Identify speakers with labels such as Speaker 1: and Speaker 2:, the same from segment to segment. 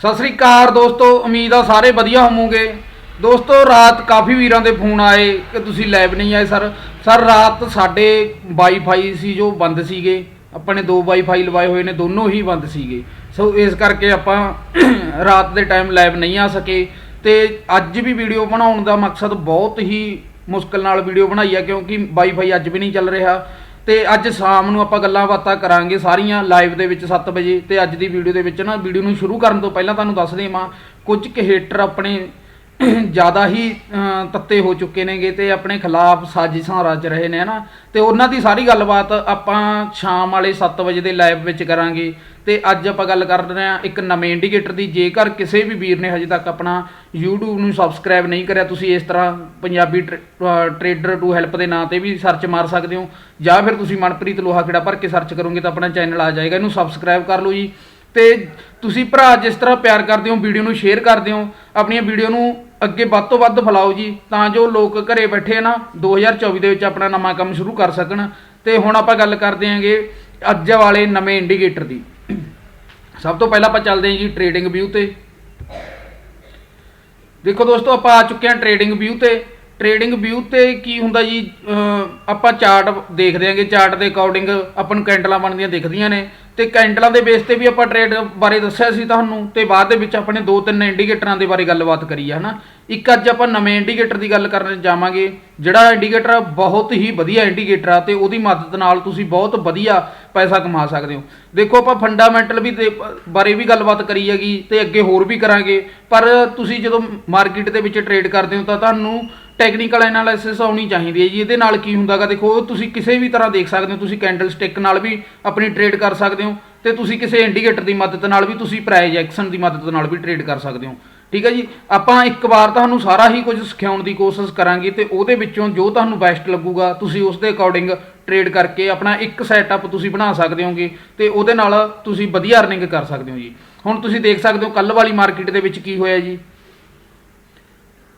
Speaker 1: ਸਤਿ ਸ੍ਰੀ ਅਕਾਲ ਦੋਸਤੋ, ਉਮੀਦ ਆ ਸਾਰੇ ਵਧੀਆ ਹੋਵੋਗੇ। ਦੋਸਤੋ, ਰਾਤ ਕਾਫੀ ਵੀਰਾਂ ਦੇ ਫੋਨ ਆਏ ਕਿ ਤੁਸੀਂ ਲਾਈਵ ਨਹੀਂ ਆਏ, ਸਰ। ਸਰ, ਰਾਤ ਸਾਡੇ ਵਾਈਫਾਈ ਸੀ ਜੋ ਬੰਦ ਸੀਗੇ। ਆਪਾਂ ਨੇ ਦੋ ਵਾਈਫਾਈ ਲਵਾਏ ਹੋਏ ਨੇ, ਦੋਨੋਂ ਹੀ ਬੰਦ ਸੀਗੇ। ਸੋ ਇਸ ਕਰਕੇ ਆਪਾਂ ਰਾਤ ਦੇ ਟਾਈਮ ਲਾਈਵ ਨਹੀਂ ਆ ਸਕੇ। ਤੇ ਅੱਜ ਵੀ ਵੀਡੀਓ ਬਣਾਉਣ ਦਾ ਮਕਸਦ ਬਹੁਤ ਹੀ ਮੁਸ਼ਕਲ ਨਾਲ ਵੀਡੀਓ ਬਣਾਈ ਆ, ਕਿਉਂਕਿ ਵਾਈਫਾਈ ਅੱਜ ਵੀ ਨਹੀਂ ਚੱਲ ਰਿਹਾ। ਤੇ ਅੱਜ ਸ਼ਾਮ ਨੂੰ ਆਪਾਂ ਗੱਲਾਂ ਬਾਤਾਂ ਕਰਾਂਗੇ ਸਾਰੀਆਂ ਲਾਈਵ ਦੇ ਵਿੱਚ 7 ਵਜੇ ਤੇ ਅੱਜ ਦੀ ਵੀਡੀਓ ਦੇ ਵਿੱਚ ਨਾ ਵੀਡੀਓ ਨੂੰ ਸ਼ੁਰੂ ਕਰਨ ਤੋਂ ਪਹਿਲਾਂ ਤੁਹਾਨੂੰ ਦੱਸ ਦੇਵਾਂ, ਕੁਝ ਕੁ ਹੇਟਰ ਆਪਣੇ ਜ਼ਿਆਦਾ ਹੀ ਤੱਤੇ ਹੋ ਚੁੱਕੇ ਨੇਗੇ ਤੇ ਆਪਣੇ ਖਿਲਾਫ ਸਾਜ਼ਿਸ਼ਾਂ ਰਚ ਰਹੇ ਨੇ, ਹਨਾ? ਤੇ ਉਹਨਾਂ ਦੀ ਸਾਰੀ ਗੱਲਬਾਤ ਆਪਾਂ ਸ਼ਾਮ ਵਾਲੇ 7 ਵਜੇ ਦੇ ਲਾਈਵ ਵਿੱਚ ਕਰਾਂਗੇ। ਤੇ ਅੱਜ ਆਪਾਂ ਗੱਲ ਕਰ ਰਹੇ ਹਾਂ ਇੱਕ ਨਵੇਂ ਇੰਡੀਕੇਟਰ ਦੀ। ਜੇਕਰ ਕਿਸੇ ਵੀ ਵੀਰ ਨੇ ਹਜੇ ਤੱਕ ਆਪਣਾ YouTube ਨੂੰ ਸਬਸਕ੍ਰਾਈਬ ਨਹੀਂ ਕਰਿਆ, ਤੁਸੀਂ ਇਸ ਤਰ੍ਹਾਂ ਪੰਜਾਬੀ ਟ੍ਰੇਡਰ ਟੂ ਹੈਲਪ ਦੇ ਨਾਂ ਤੇ ਵੀ ਸਰਚ ਮਾਰ ਸਕਦੇ ਹੋ। ਜਾਂ ਫਿਰ ਤੁਸੀਂ ਮਨਪ੍ਰੀਤ ਲੋਹਾ ਖੇੜਾ ਭਰ ਕੇ ਸਰਚ ਕਰੋਗੇ ਤਾਂ ਆਪਣਾ ਚੈਨਲ ਆ ਜਾਏਗਾ। ਇਹਨੂੰ ਸਬਸਕ੍ਰਾਈਬ ਕਰ ਲਓ ਜੀ। ਤੇ ਤੁਸੀਂ ਭਰਾ, ਜਿਸ ਤਰ੍ਹਾਂ ਪਿਆਰ ਕਰਦੇ ਹੋ, ਵੀਡੀਓ ਨੂੰ ਸ਼ੇਅਰ ਕਰਦੇ ਹੋ ਆਪਣੀਆਂ ਵੀਡੀਓ ਨੂੰ ਅੱਗੇ ਵੱਧ ਤੋਂ ਵੱਧ ਫੈਲਾਓ ਜੀ, ਤਾਂ ਜੋ ਲੋਕ ਘਰੇ ਬੈਠੇ ਨਾ 2024 ਦੇ ਵਿੱਚ ਆਪਣਾ ਨਵਾਂ ਕੰਮ ਸ਼ੁਰੂ ਕਰ ਸਕਣ। ਤੇ ਹੁਣ ਆਪਾਂ ਗੱਲ ਕਰਦੇ ਆਂਗੇ ਅੱਜ ਵਾਲੇ ਨਵੇਂ ਇੰਡੀਕੇਟਰ ਦੀ। ਸਭ ਤੋਂ ਪਹਿਲਾਂ ਆਪਾਂ ਚੱਲਦੇ ਹਾਂ ਜੀ ਟ੍ਰੇਡਿੰਗ ਵਿਊ ਤੇ। ਦੇਖੋ ਦੋਸਤੋ, ਆਪਾਂ ਆ ਚੁੱਕੇ ਹਾਂ ਟ੍ਰੇਡਿੰਗ ਵਿਊ ਤੇ। ਟ੍ਰੇਡਿੰਗ ਵਿਊ ਤੇ ਕੀ ਹੁੰਦਾ ਜੀ, ਅਹ, ਆਪਾਂ ਚਾਰਟ ਦੇਖਦੇ ਆਂਗੇ, ਚਾਰਟ ਦੇ ਅਕੋਰਡਿੰਗ ਆਪਾਂ ਨੂੰ ਕੈਂਡਲਾਂ ਬਣਦੀਆਂ ਦਿਖਦੀਆਂ ਨੇ ਤੇ ਕੈਂਡਲਾਂ ਦੇ ਬੇਸ ਤੇ ਵੀ ਆਪਾਂ ਟ੍ਰੇਡ ਬਾਰੇ ਦੱਸਿਆ ਸੀ ਤੁਹਾਨੂੰ ਤੇ ਬਾਅਦ ਦੇ ਵਿੱਚ ਆਪਣੇ ਦੋ ਤਿੰਨ ਇੰਡੀਕੇਟਰਾਂ ਦੇ ਬਾਰੇ ਗੱਲਬਾਤ ਕਰੀ ਆ, ਹਨਾ? ਇੱਕ ਅੱਜ ਆਪਾਂ ਨਵੇਂ ਇੰਡੀਕੇਟਰ ਦੀ ਗੱਲ ਕਰਨ ਜਾਵਾਂਗੇ, ਜਿਹੜਾ ਇੰਡੀਕੇਟਰ ਬਹੁਤ ਹੀ ਵਧੀਆ ਇੰਡੀਕੇਟਰ ਆ ਤੇ ਉਹਦੀ ਮਦਦ ਨਾਲ ਤੁਸੀਂ ਬਹੁਤ ਵਧੀਆ ਪੈਸਾ ਕਮਾ ਸਕਦੇ ਹੋ। ਦੇਖੋ, ਆਪਾਂ ਫੰਡਾਮੈਂਟਲ ਵੀ ਦੇ ਬਾਰੇ ਵੀ ਗੱਲਬਾਤ ਕਰੀ ਹੈਗੀ ਤੇ ਅੱਗੇ ਹੋਰ ਵੀ ਕਰਾਂਗੇ, ਪਰ ਤੁਸੀਂ ਜਦੋਂ ਮਾਰਕੀਟ ਦੇ ਵਿੱਚ ਟ੍ਰੇਡ ਕਰਦੇ ਹੋ ਤਾਂ ਤੁਹਾਨੂੰ ਟੈਕਨੀਕਲ ਐਨਾਲਿਸਿਸ ਆਉਣੀ ਚਾਹੀਦੀ ਹੈ ਜੀ। ਇਹਦੇ ਨਾਲ ਕੀ ਹੁੰਦਾਗਾ, ਦੇਖੋ ਤੁਸੀਂ ਕਿਸੇ ਵੀ ਤਰ੍ਹਾਂ ਦੇਖ ਸਕਦੇ ਹੋ। ਤੁਸੀਂ ਕੈਂਡਲ ਸਟਿਕ ਨਾਲ ਵੀ ਆਪਣੀ ਟ੍ਰੇਡ ਕਰ ਸਕਦੇ ਹੋ ਤੇ ਤੁਸੀਂ ਕਿਸੇ ਇੰਡੀਕੇਟਰ ਦੀ ਮਦਦ ਨਾਲ ਵੀ ਤੁਸੀਂ ਪ੍ਰਾਈਸ ਐਕਸ਼ਨ ਦੀ ਮਦਦ ਨਾਲ ਵੀ ਟ੍ਰੇਡ ਕਰ ਸਕਦੇ ਹੋ। ਠੀਕ ਹੈ ਜੀ? ਆਪਾਂ ਇੱਕ ਵਾਰ ਤੁਹਾਨੂੰ ਸਾਰਾ ਹੀ ਕੁਝ ਸਿਖਾਉਣ ਦੀ ਕੋਸ਼ਿਸ਼ ਕਰਾਂਗੇ ਤੇ ਉਹਦੇ ਵਿੱਚੋਂ ਜੋ ਤੁਹਾਨੂੰ ਬੈਸਟ ਲੱਗੂਗਾ, ਤੁਸੀਂ ਉਸ ਦੇ ਅਕੋਰਡਿੰਗ ਟ੍ਰੇਡ ਕਰਕੇ ਆਪਣਾ ਇੱਕ ਸੈਟਅਪ ਤੁਸੀਂ ਬਣਾ ਸਕਦੇ ਹੋਗੇ ਤੇ ਉਹਦੇ ਨਾਲ ਤੁਸੀਂ ਵਧੀਆ ਅਰਨਿੰਗ ਕਰ ਸਕਦੇ ਹੋ ਜੀ। ਹੁਣ ਤੁਸੀਂ ਦੇਖ ਸਕਦੇ ਹੋ ਕੱਲ ਵਾਲੀ ਮਾਰਕੀਟ ਦੇ ਵਿੱਚ ਕੀ ਹੋਇਆ ਜੀ?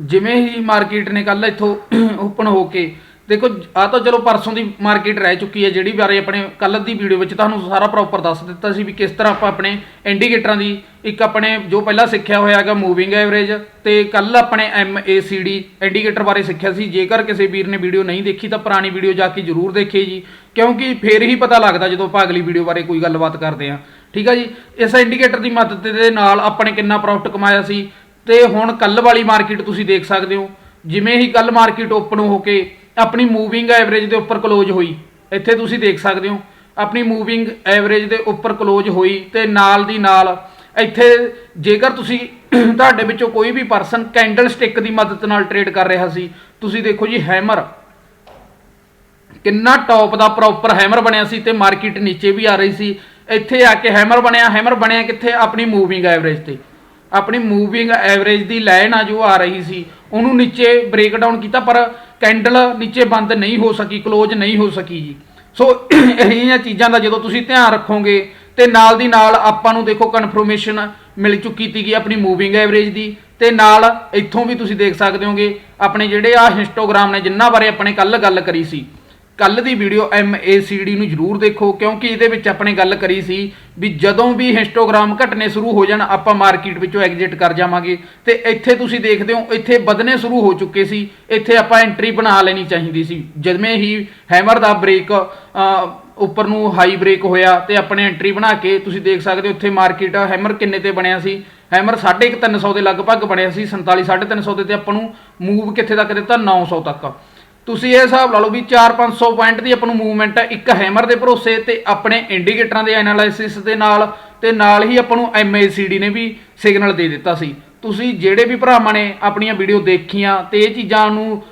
Speaker 1: ਜਿਵੇਂ ਹੀ ਮਾਰਕੀਟ ਨੇ ਕੱਲ ਇੱਥੋਂ ਓਪਨ ਹੋ ਕੇ, ਦੇਖੋ ਆ ਤਾਂ ਚਲੋ ਪਰਸੋਂ ਦੀ ਮਾਰਕੀਟ ਰਹਿ ਚੁੱਕੀ ਹੈ, ਜਿਹੜੀ ਬਾਰੇ ਆਪਣੇ ਕੱਲ ਦੀ ਵੀਡੀਓ ਵਿੱਚ ਤੁਹਾਨੂੰ ਸਾਰਾ ਪ੍ਰੋਪਰ ਦੱਸ ਦਿੱਤਾ ਸੀ ਵੀ ਕਿਸ ਤਰ੍ਹਾਂ ਆਪਾਂ ਆਪਣੇ ਇੰਡੀਕੇਟਰਾਂ ਦੀ ਇੱਕ ਆਪਣੇ ਜੋ ਪਹਿਲਾਂ ਸਿੱਖਿਆ ਹੋਇਆ ਹੈਗਾ ਮੂਵਿੰਗ ਐਵਰੇਜ ਤੇ ਕੱਲ ਆਪਣੇ MACD ਇੰਡੀਕੇਟਰ ਬਾਰੇ ਸਿੱਖਿਆ ਸੀ। ਜੇਕਰ ਕਿਸੇ ਵੀਰ ਨੇ ਵੀਡੀਓ ਨਹੀਂ ਦੇਖੀ ਤਾਂ ਪੁਰਾਣੀ ਵੀਡੀਓ ਜਾ ਕੇ ਜ਼ਰੂਰ ਦੇਖੇ ਜੀ, ਕਿਉਂਕਿ ਫੇਰ ਹੀ ਪਤਾ ਲੱਗਦਾ ਜਦੋਂ ਆਪਾਂ ਅਗਲੀ ਵੀਡੀਓ ਬਾਰੇ ਕੋਈ ਗੱਲਬਾਤ ਕਰਦੇ ਹਾਂ। ਠੀਕ ਆ ਜੀ, ਇਸ ਇੰਡੀਕੇਟਰ ਦੀ ਮਦਦ ਦੇ ਨਾਲ ਆਪਣੇ ਕਿੰਨਾ ਪ੍ਰੋਫਿਟ ਕਮਾਇਆ ਸੀ ਤੇ ਹੁਣ ਕੱਲ ਵਾਲੀ ਮਾਰਕੀਟ ਤੁਸੀਂ ਦੇਖ ਸਕਦੇ ਹੋ। ਜਿਵੇਂ ਹੀ ਕੱਲ ਮਾਰਕੀਟ ਓਪਨ ਹੋ ਕੇ ਆਪਣੀ ਮੂਵਿੰਗ ਐਵਰੇਜ ਦੇ ਉੱਪਰ ਕਲੋਜ਼ ਹੋਈ, ਇੱਥੇ ਤੁਸੀਂ ਦੇਖ ਸਕਦੇ ਹੋ, ਆਪਣੀ ਮੂਵਿੰਗ ਐਵਰੇਜ ਦੇ ਉੱਪਰ ਕਲੋਜ਼ ਹੋਈ ਤੇ ਨਾਲ ਦੀ ਨਾਲ ਇੱਥੇ ਜੇਕਰ ਤੁਸੀਂ ਤੁਹਾਡੇ ਵਿੱਚੋਂ ਕੋਈ ਵੀ ਪਰਸਨ ਕੈਂਡਲ ਸਟਿਕ ਦੀ ਮਦਦ ਨਾਲ ਟ੍ਰੇਡ ਕਰ ਰਿਹਾ ਸੀ, ਤੁਸੀਂ ਦੇਖੋ ਜੀ ਹੈਮਰ। ਕਿੰਨਾ ਟੌਪ ਦਾ ਪ੍ਰੋਪਰ ਹੈਮਰ ਬਣਿਆ ਸੀ ਤੇ ਮਾਰਕੀਟ ਨੀਚੇ ਵੀ ਆ ਰਹੀ ਸੀ। ਇੱਥੇ ਆ ਕੇ ਹੈਮਰ ਬਣਿਆ ਹੈਮਰ ਬਣਿਆ ਕਿੱਥੇ? ਆਪਣੀ ਮੂਵਿੰਗ ਐਵਰੇਜ ਤੇ। ਆਪਣੀ ਮੂਵਿੰਗ ਐਵਰੇਜ ਦੀ ਲਾਈਨ ਆ ਜੋ ਆ ਰਹੀ ਸੀ, ਉਹਨੂੰ ਨੀਚੇ ਬ੍ਰੇਕ ਡਾਊਨ ਕੀਤਾ, ਪਰ ਕੈਂਡਲ ਨੀਚੇ ਬੰਦ ਨਹੀਂ ਹੋ ਸਕੀ ਕਲੋਜ਼ ਨਹੀਂ ਹੋ ਸਕੀ ਜੀ। ਸੋ ਇਹ ਜਿਹੀਆਂ ਚੀਜ਼ਾਂ ਦਾ ਜਦੋਂ ਤੁਸੀਂ ਧਿਆਨ ਰੱਖੋਗੇ, ਤੇ ਨਾਲ ਦੀ ਨਾਲ ਆਪਾਂ ਨੂੰ ਦੇਖੋ ਕਨਫਰਮੇਸ਼ਨ ਮਿਲ ਚੁੱਕੀ ਸੀਗੀ ਆਪਣੀ ਮੂਵਿੰਗ ਐਵਰੇਜ ਦੀ, ਤੇ ਨਾਲ ਇੱਥੋਂ ਵੀ ਤੁਸੀਂ ਦੇਖ ਸਕਦੇ ਹੋਗੇ, ਆਪਣੇ ਜਿਹੜੇ ਆ ਹਿਸਟੋਗ੍ਰਾਮ ਨੇ, ਜਿੰਨਾ ਬਾਰੇ ਆਪਣੇ ਕੱਲ ਗੱਲ ਕਰੀ ਸੀ। ਕੱਲ ਦੀ ਵੀਡੀਓ MACD ਨੂੰ ਜਰੂਰ ਦੇਖੋ, ਕਿਉਂਕਿ ਇਹਦੇ ਵਿੱਚ ਆਪਣੇ ਗੱਲ ਕਰੀ ਸੀ ਵੀ ਜਦੋਂ ਵੀ ਹਿਸਟੋਗ੍ਰਾਮ ਘਟਨੇ ਸ਼ੁਰੂ ਹੋ ਜਾਣ, ਆਪਾਂ ਮਾਰਕੀਟ ਵਿੱਚੋਂ ਐਗਜ਼ਿਟ ਕਰ ਜਾਵਾਂਗੇ। ਤੇ ਇੱਥੇ ਤੁਸੀਂ ਦੇਖਦੇ ਹੋ, ਇੱਥੇ ਵਧਨੇ ਸ਼ੁਰੂ ਹੋ ਚੁੱਕੇ ਸੀ, ਇੱਥੇ ਆਪਾਂ ਐਂਟਰੀ ਬਣਾ ਲੈਣੀ ਚਾਹੀਦੀ ਸੀ। ਜਿਵੇਂ ਹੀ ਹੈਮਰ ਦਾ ਬ੍ਰੇਕ ਉੱਪਰ ਨੂੰ ਹਾਈ ਬ੍ਰੇਕ ਹੋਇਆ ਤੇ ਆਪਣੇ ਐਂਟਰੀ ਬਣਾ ਕੇ ਤੁਸੀਂ ਦੇਖ ਸਕਦੇ ਹੋ, ਉੱਥੇ ਮਾਰਕੀਟ ਹੈਮਰ ਕਿੰਨੇ ਤੇ ਬਣਿਆ ਸੀ? ਹੈਮਰ 350 ਦੇ ਲਗਭਗ ਬਣਿਆ ਸੀ 47 350 ਦੇ ਤੇ ਆਪਾਂ ਨੂੰ ਮੂਵ ਕਿੱਥੇ ਤੱਕ ਦਿੱਤਾ? 900 ਤੱਕ। ਤੁਸੀਂ ਇਹ ਹਿਸਾਬ ਲਾ ਲਓ ਵੀ 4-500 ਪੁਆਇੰਟ ਦੀ ਆਪਾਂ ਨੂੰ ਮੂਵਮੈਂਟ ਹੈ, ਇੱਕ ਹੈਮਰ ਦੇ ਭਰੋਸੇ ਤੇ ਆਪਣੇ ਇੰਡੀਕੇਟਰਾਂ ਦੇ ਐਨਾਲਿਸਿਸ ਦੇ ਨਾਲ ਤੇ ਨਾਲ ਹੀ ਆਪਾਂ ਨੂੰ MACD ਨੇ ਵੀ ਸਿਗਨਲ ਦੇ ਦਿੱਤਾ ਸੀ। ਤੁਸੀਂ ਜਿਹੜੇ ਵੀ ਭਰਾਵਾਂ ਨੇ ਆਪਣੀਆਂ ਵੀਡੀਓ ਦੇਖੀਆਂ ਤੇ ਇਹ ਚੀਜ਼ਾਂ ਨੂੰ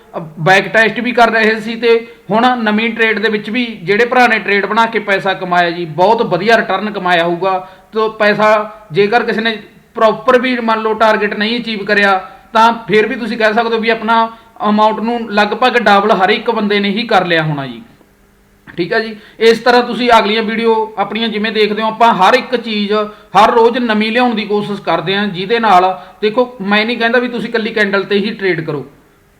Speaker 1: ਬੈਕ ਟੈਸਟ ਵੀ ਕਰ ਰਹੇ ਸੀ ਤੇ ਹੁਣ ਨਵੀਂ ਟ੍ਰੇਡ ਦੇ ਵਿੱਚ ਵੀ ਜਿਹੜੇ ਭਰਾ ਨੇ ਟ੍ਰੇਡ ਬਣਾ ਕੇ ਪੈਸਾ ਕਮਾਇਆ ਜੀ, ਬਹੁਤ ਵਧੀਆ ਰਿਟਰਨ ਕਮਾਇਆ ਹੋਊਗਾ। ਤੇ ਪੈਸਾ ਜੇਕਰ ਕਿਸੇ ਨੇ ਪ੍ਰੋਪਰ ਵੀ ਮੰਨ ਲਓ ਟਾਰਗੇਟ ਨਹੀਂ ਅਚੀਵ ਕਰਿਆ, ਤਾਂ ਫਿਰ ਵੀ ਤੁਸੀਂ ਕਹਿ ਸਕਦੇ ਹੋ ਵੀ ਆਪਣਾ ਅਮਾਉਂਟ ਨੂੰ ਲਗਭਗ ਡਬਲ ਹਰ ਇੱਕ ਬੰਦੇ ਨੇ ਹੀ ਕਰ ਲਿਆ ਹੋਣਾ ਜੀ। ਠੀਕ ਹੈ ਜੀ? ਇਸ ਤਰ੍ਹਾਂ ਤੁਸੀਂ ਅਗਲੀਆਂ ਵੀਡੀਓ ਆਪਣੀਆਂ ਜਿਵੇਂ ਦੇਖਦੇ ਹੋ, ਆਪਾਂ ਹਰ ਇੱਕ ਚੀਜ਼, ਹਰ ਰੋਜ਼ ਨਵੀਂ ਲਿਆਉਣ ਦੀ ਕੋਸ਼ਿਸ਼ ਕਰਦੇ ਹਾਂ ਜਿਹਦੇ ਨਾਲ, ਦੇਖੋ, ਮੈਂ ਨਹੀਂ ਕਹਿੰਦਾ ਵੀ ਤੁਸੀਂ ਕੱਲੀ ਕੈਂਡਲ ਤੇ ਹੀ ਟ੍ਰੇਡ ਕਰੋ।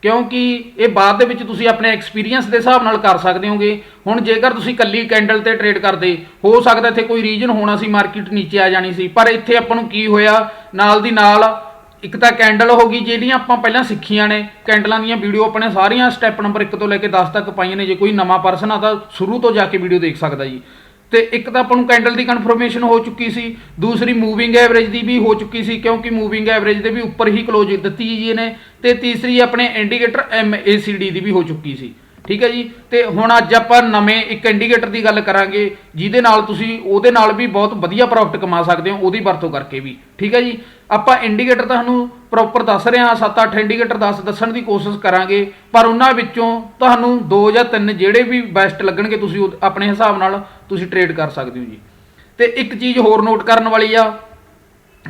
Speaker 1: ਕਿਉਂਕਿ ਇਹ ਬਾਅਦ ਦੇ ਵਿੱਚ ਤੁਸੀਂ ਆਪਣੇ ਐਕਸਪੀਰੀਅੰਸ ਦੇ ਹਿਸਾਬ ਨਾਲ ਕਰ ਸਕਦੇ ਹੋਗੇ। ਹੁਣ ਜੇਕਰ ਤੁਸੀਂ ਕੱਲੀ ਕੈਂਡਲ ਤੇ ਟ੍ਰੇਡ ਕਰਦੇ, ਹੋ ਸਕਦਾ ਇੱਥੇ ਕੋਈ ਰੀਜਨ ਹੋਣਾ ਸੀ ਮਾਰਕੀਟ ਨੀਚੇ ਆ ਜਾਣੀ ਸੀ। ਪਰ ਇੱਥੇ ਆਪਾਂ ਨੂੰ ਕੀ ਹੋਇਆ? ਨਾਲ ਦੀ ਨਾਲ ਇੱਕ ਤਾਂ ਕੈਂਡਲ ਹੋ ਗਈ, ਜਿਹੜੀਆਂ ਆਪਾਂ ਪਹਿਲਾਂ ਸਿੱਖੀਆਂ ਨੇ, ਕੈਂਡਲਾਂ ਦੀਆਂ ਵੀਡੀਓ ਆਪਣੇ ਸਾਰੀਆਂ ਸਟੈਪ ਨੰਬਰ 1 ਤੋਂ ਲੈ ਕੇ 10 ਤੱਕ ਪਾਈਆਂ ਨੇ, ਜੇ ਕੋਈ ਨਵਾਂ ਪਰਸਨ ਆ ਤਾਂ ਸ਼ੁਰੂ ਤੋਂ ਜਾ ਕੇ ਵੀਡੀਓ ਦੇਖ ਸਕਦਾ ਜੀ। ਤੇ ਇੱਕ ਤਾਂ ਆਪਾਂ ਨੂੰ ਕੈਂਡਲ ਦੀ ਕਨਫਰਮੇਸ਼ਨ ਹੋ ਚੁੱਕੀ ਸੀ, ਦੂਸਰੀ ਮੂਵਿੰਗ ਐਵਰੇਜ ਦੀ ਵੀ ਹੋ ਚੁੱਕੀ ਸੀ, ਕਿਉਂਕਿ ਮੂਵਿੰਗ ਐਵਰੇਜ ਦੇ ਵੀ ਉੱਪਰ ਹੀ ਕਲੋਜ਼ ਦਿੱਤੀ ਜੀ ਇਹਨੇ, ਤੇ ਤੀਸਰੀ ਆਪਣੇ indicator M A C D ਦੀ ਵੀ ਹੋ ਚੁੱਕੀ ਸੀ। ਠੀਕ ਹੈ ਜੀ? ਤੇ ਹੁਣ ਅੱਜ ਆਪਾਂ ਨਵੇਂ ਇੱਕ ਇੰਡੀਕੇਟਰ ਦੀ ਗੱਲ ਕਰਾਂਗੇ, ਜਿਹਦੇ ਨਾਲ ਤੁਸੀਂ ਉਹਦੇ ਨਾਲ ਵੀ ਬਹੁਤ ਵਧੀਆ ਪ੍ਰੋਫਿਟ ਕਮਾ ਸਕਦੇ ਹੋ, ਉਹਦੀ ਵਰਤੋਂ ਕਰਕੇ ਵੀ। ਠੀਕ ਹੈ ਜੀ? ਆਪਾਂ ਇੰਡੀਕੇਟਰ ਤੁਹਾਨੂੰ ਪ੍ਰੋਪਰ ਦੱਸ ਰਹੇ ਹਾਂ 7-8 ਇੰਡੀਕੇਟਰ ਦੱਸ ਦੱਸਣ ਦੀ ਕੋਸ਼ਿਸ਼ ਕਰਾਂਗੇ, ਪਰ ਉਹਨਾਂ ਵਿੱਚੋਂ ਤੁਹਾਨੂੰ 2 ਜਾਂ 3 ਜਿਹੜੇ ਵੀ ਬੈਸਟ ਲੱਗਣਗੇ, ਤੁਸੀਂ ਉਹ- ਆਪਣੇ ਹਿਸਾਬ ਨਾਲ ਤੁਸੀਂ ਟ੍ਰੇਡ ਕਰ ਸਕਦੇ ਹੋ ਜੀ। ਤੇ ਇੱਕ ਚੀਜ਼ ਹੋਰ ਨੋਟ ਕਰਨ ਵਾਲੀ ਆ,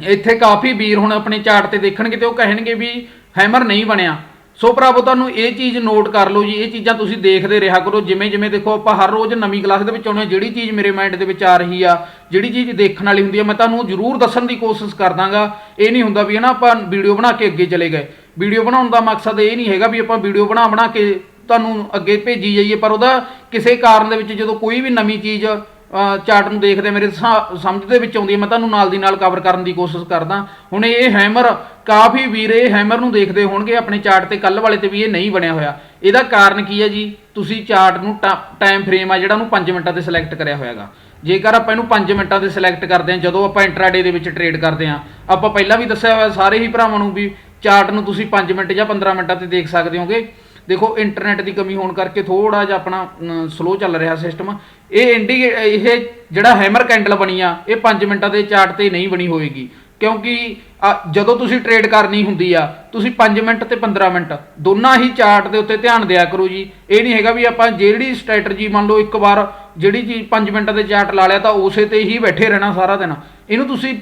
Speaker 1: ਇੱਥੇ ਕਾਫੀ ਵੀਰ ਹੁਣ ਆਪਣੇ ਚਾਰਟ ਤੇ ਦੇਖਣਗੇ ਤੇ ਉਹ ਕਹਿਣਗੇ ਵੀ ਹੈਮਰ ਨਹੀਂ ਬਣਿਆ। ਸੋ ਭਰਾਵੋ, ਤੁਹਾਨੂੰ ਇਹ ਚੀਜ਼ ਨੋਟ ਕਰ ਲਓ ਜੀ, ਇਹ ਚੀਜ਼ਾਂ ਤੁਸੀਂ ਦੇਖਦੇ ਰਿਹਾ ਕਰੋ। ਜਿਵੇਂ ਜਿਵੇਂ ਦੇਖੋ, ਆਪਾਂ ਹਰ ਰੋਜ਼ ਨਵੀਂ ਕਲਾਸ ਦੇ ਵਿੱਚ ਆਉਂਦੇ ਹਾਂ, ਜਿਹੜੀ ਚੀਜ਼ ਮੇਰੇ ਮਾਈਂਡ ਦੇ ਵਿੱਚ ਆ ਰਹੀ ਆ, ਜਿਹੜੀ ਚੀਜ਼ ਦੇਖਣ ਵਾਲੀ ਹੁੰਦੀ ਆ, ਮੈਂ ਤੁਹਾਨੂੰ ਜ਼ਰੂਰ ਦੱਸਣ ਦੀ ਕੋਸ਼ਿਸ਼ ਕਰਦਾਂਗਾ ਇਹ ਨਹੀਂ ਹੁੰਦਾ ਵੀ ਹਨਾ ਆਪਾਂ ਵੀਡੀਓ ਬਣਾ ਕੇ ਅੱਗੇ ਚਲੇ ਗਏ। ਵੀਡੀਓ ਬਣਾਉਣ ਦਾ ਮਕਸਦ ਇਹ ਨਹੀਂ ਹੈਗਾ ਵੀ ਆਪਾਂ ਵੀਡੀਓ ਬਣਾ ਬਣਾ ਕੇ ਤੁਹਾਨੂੰ ਅੱਗੇ ਭੇਜੀ ਜਾਈਏ, ਪਰ ਉਹਦਾ ਕਿਸੇ ਕਾਰਨ ਦੇ ਵਿੱਚ ਜਦੋਂ ਕੋਈ ਵੀ ਨਵੀਂ ਚੀਜ਼ ਚਾਰਟ ਨੂੰ ਦੇਖਦੇ ਮੇਰੇ ਸਾ- ਸਮਝ ਦੇ ਵਿੱਚ ਆਉਂਦੀ ਹੈ। ਮੈਂ ਤੁਹਾਨੂੰ ਨਾਲ ਦੀ ਨਾਲ ਕਵਰ ਕਰਨ ਦੀ ਕੋਸ਼ਿਸ਼ ਕਰਦਾ। ਹੁਣ ਇਹ ਹੈਮਰ ਕਾਫੀ ਵੀਰੇ ਹੈਮਰ ਨੂੰ ਦੇਖਦੇ ਹੋਣਗੇ ਆਪਣੇ ਚਾਰਟ ਤੇ। ਕੱਲ ਵਾਲੇ ਤੇ ਵੀ ਇਹ ਨਹੀਂ ਬਣਿਆ ਹੋਇਆ। ਇਹਦਾ ਕਾਰਨ ਕੀ ਹੈ ਜੀ? ਤੁਸੀਂ ਚਾਰਟ ਨੂੰ ਟਾਈਮ ਫਰੇਮ ਆ ਜਿਹੜਾ ਉਹਨੂੰ 5 ਮਿੰਟਾਂ ਤੇ ਸਿਲੈਕਟ ਕਰਿਆ ਹੋਇਆਗਾ। ਜੇਕਰ ਆਪਾਂ ਇਹਨੂੰ 5 ਮਿੰਟਾਂ ਤੇ ਸਿਲੈਕਟ ਕਰਦੇ ਹਾਂ, ਜਦੋਂ ਆਪਾਂ ਇੰਟਰਾਡੇ ਦੇ ਵਿੱਚ ਟ੍ਰੇਡ ਕਰਦੇ ਹਾਂ, ਆਪਾਂ ਪਹਿਲਾਂ ਵੀ ਦੱਸਿਆ ਹੋਇਆ ਸਾਰੇ ਹੀ ਭਰਾਵਾਂ ਨੂੰ ਵੀ ਚਾਰਟ ਨੂੰ ਤੁਸੀਂ 5 ਮਿੰਟ ਜਾਂ 15 ਮਿੰਟਾਂ ਤੇ ਦੇਖ ਸਕਦੇ ਹੋਗੇ। ਦੇਖੋ ਇੰਟਰਨੈਟ ਦੀ ਕਮੀ ਹੋਣ ਕਰਕੇ ਥੋੜਾ ਜਿਹਾ ਆਪਣਾ ਸਲੋ ਚੱਲ ਰਿਹਾ ਸਿਸਟਮ ਇਹ ਇੰਡੀ ਇਹ ਜਿਹੜਾ ਹੈਮਰ ਕੈਂਡਲ ਬਣੀ ਆ ਇਹ 5 ਮਿੰਟਾਂ ਦੇ ਚਾਰਟ ਤੇ ਨਹੀਂ ਬਣੀ ਹੋਏਗੀ। ਕਿਉਂਕਿ ਆ, ਜਦੋਂ ਤੁਸੀਂ ਟ੍ਰੇਡ ਕਰਨੀ ਹੁੰਦੀ ਆ ਤੁਸੀਂ 5 ਮਿੰਟ ਤੇ 15 ਮਿੰਟ ਦੋਨਾਂ ਹੀ ਚਾਰਟ ਦੇ ਉੱਤੇ ਧਿਆਨ ਦਿਆ ਕਰੋ ਜੀ। ਇਹ ਨਹੀਂ ਹੈਗਾ ਵੀ ਆਪਾਂ ਜਿਹੜੀ ਸਟ੍ਰੈਟਜੀ ਮੰਨ ਲਓ ਇੱਕ ਵਾਰ ਜਿਹੜੀ ਚੀਜ਼ 5 ਮਿੰਟਾਂ ਦੇ ਚਾਰਟ ਲਾ ਲਿਆ ਤਾਂ ਉਸੇ ਤੇ ਹੀ ਬੈਠੇ ਰਹਿਣਾ ਸਾਰਾ ਦਿਨ। ਇਹਨੂੰ ਤੁਸੀਂ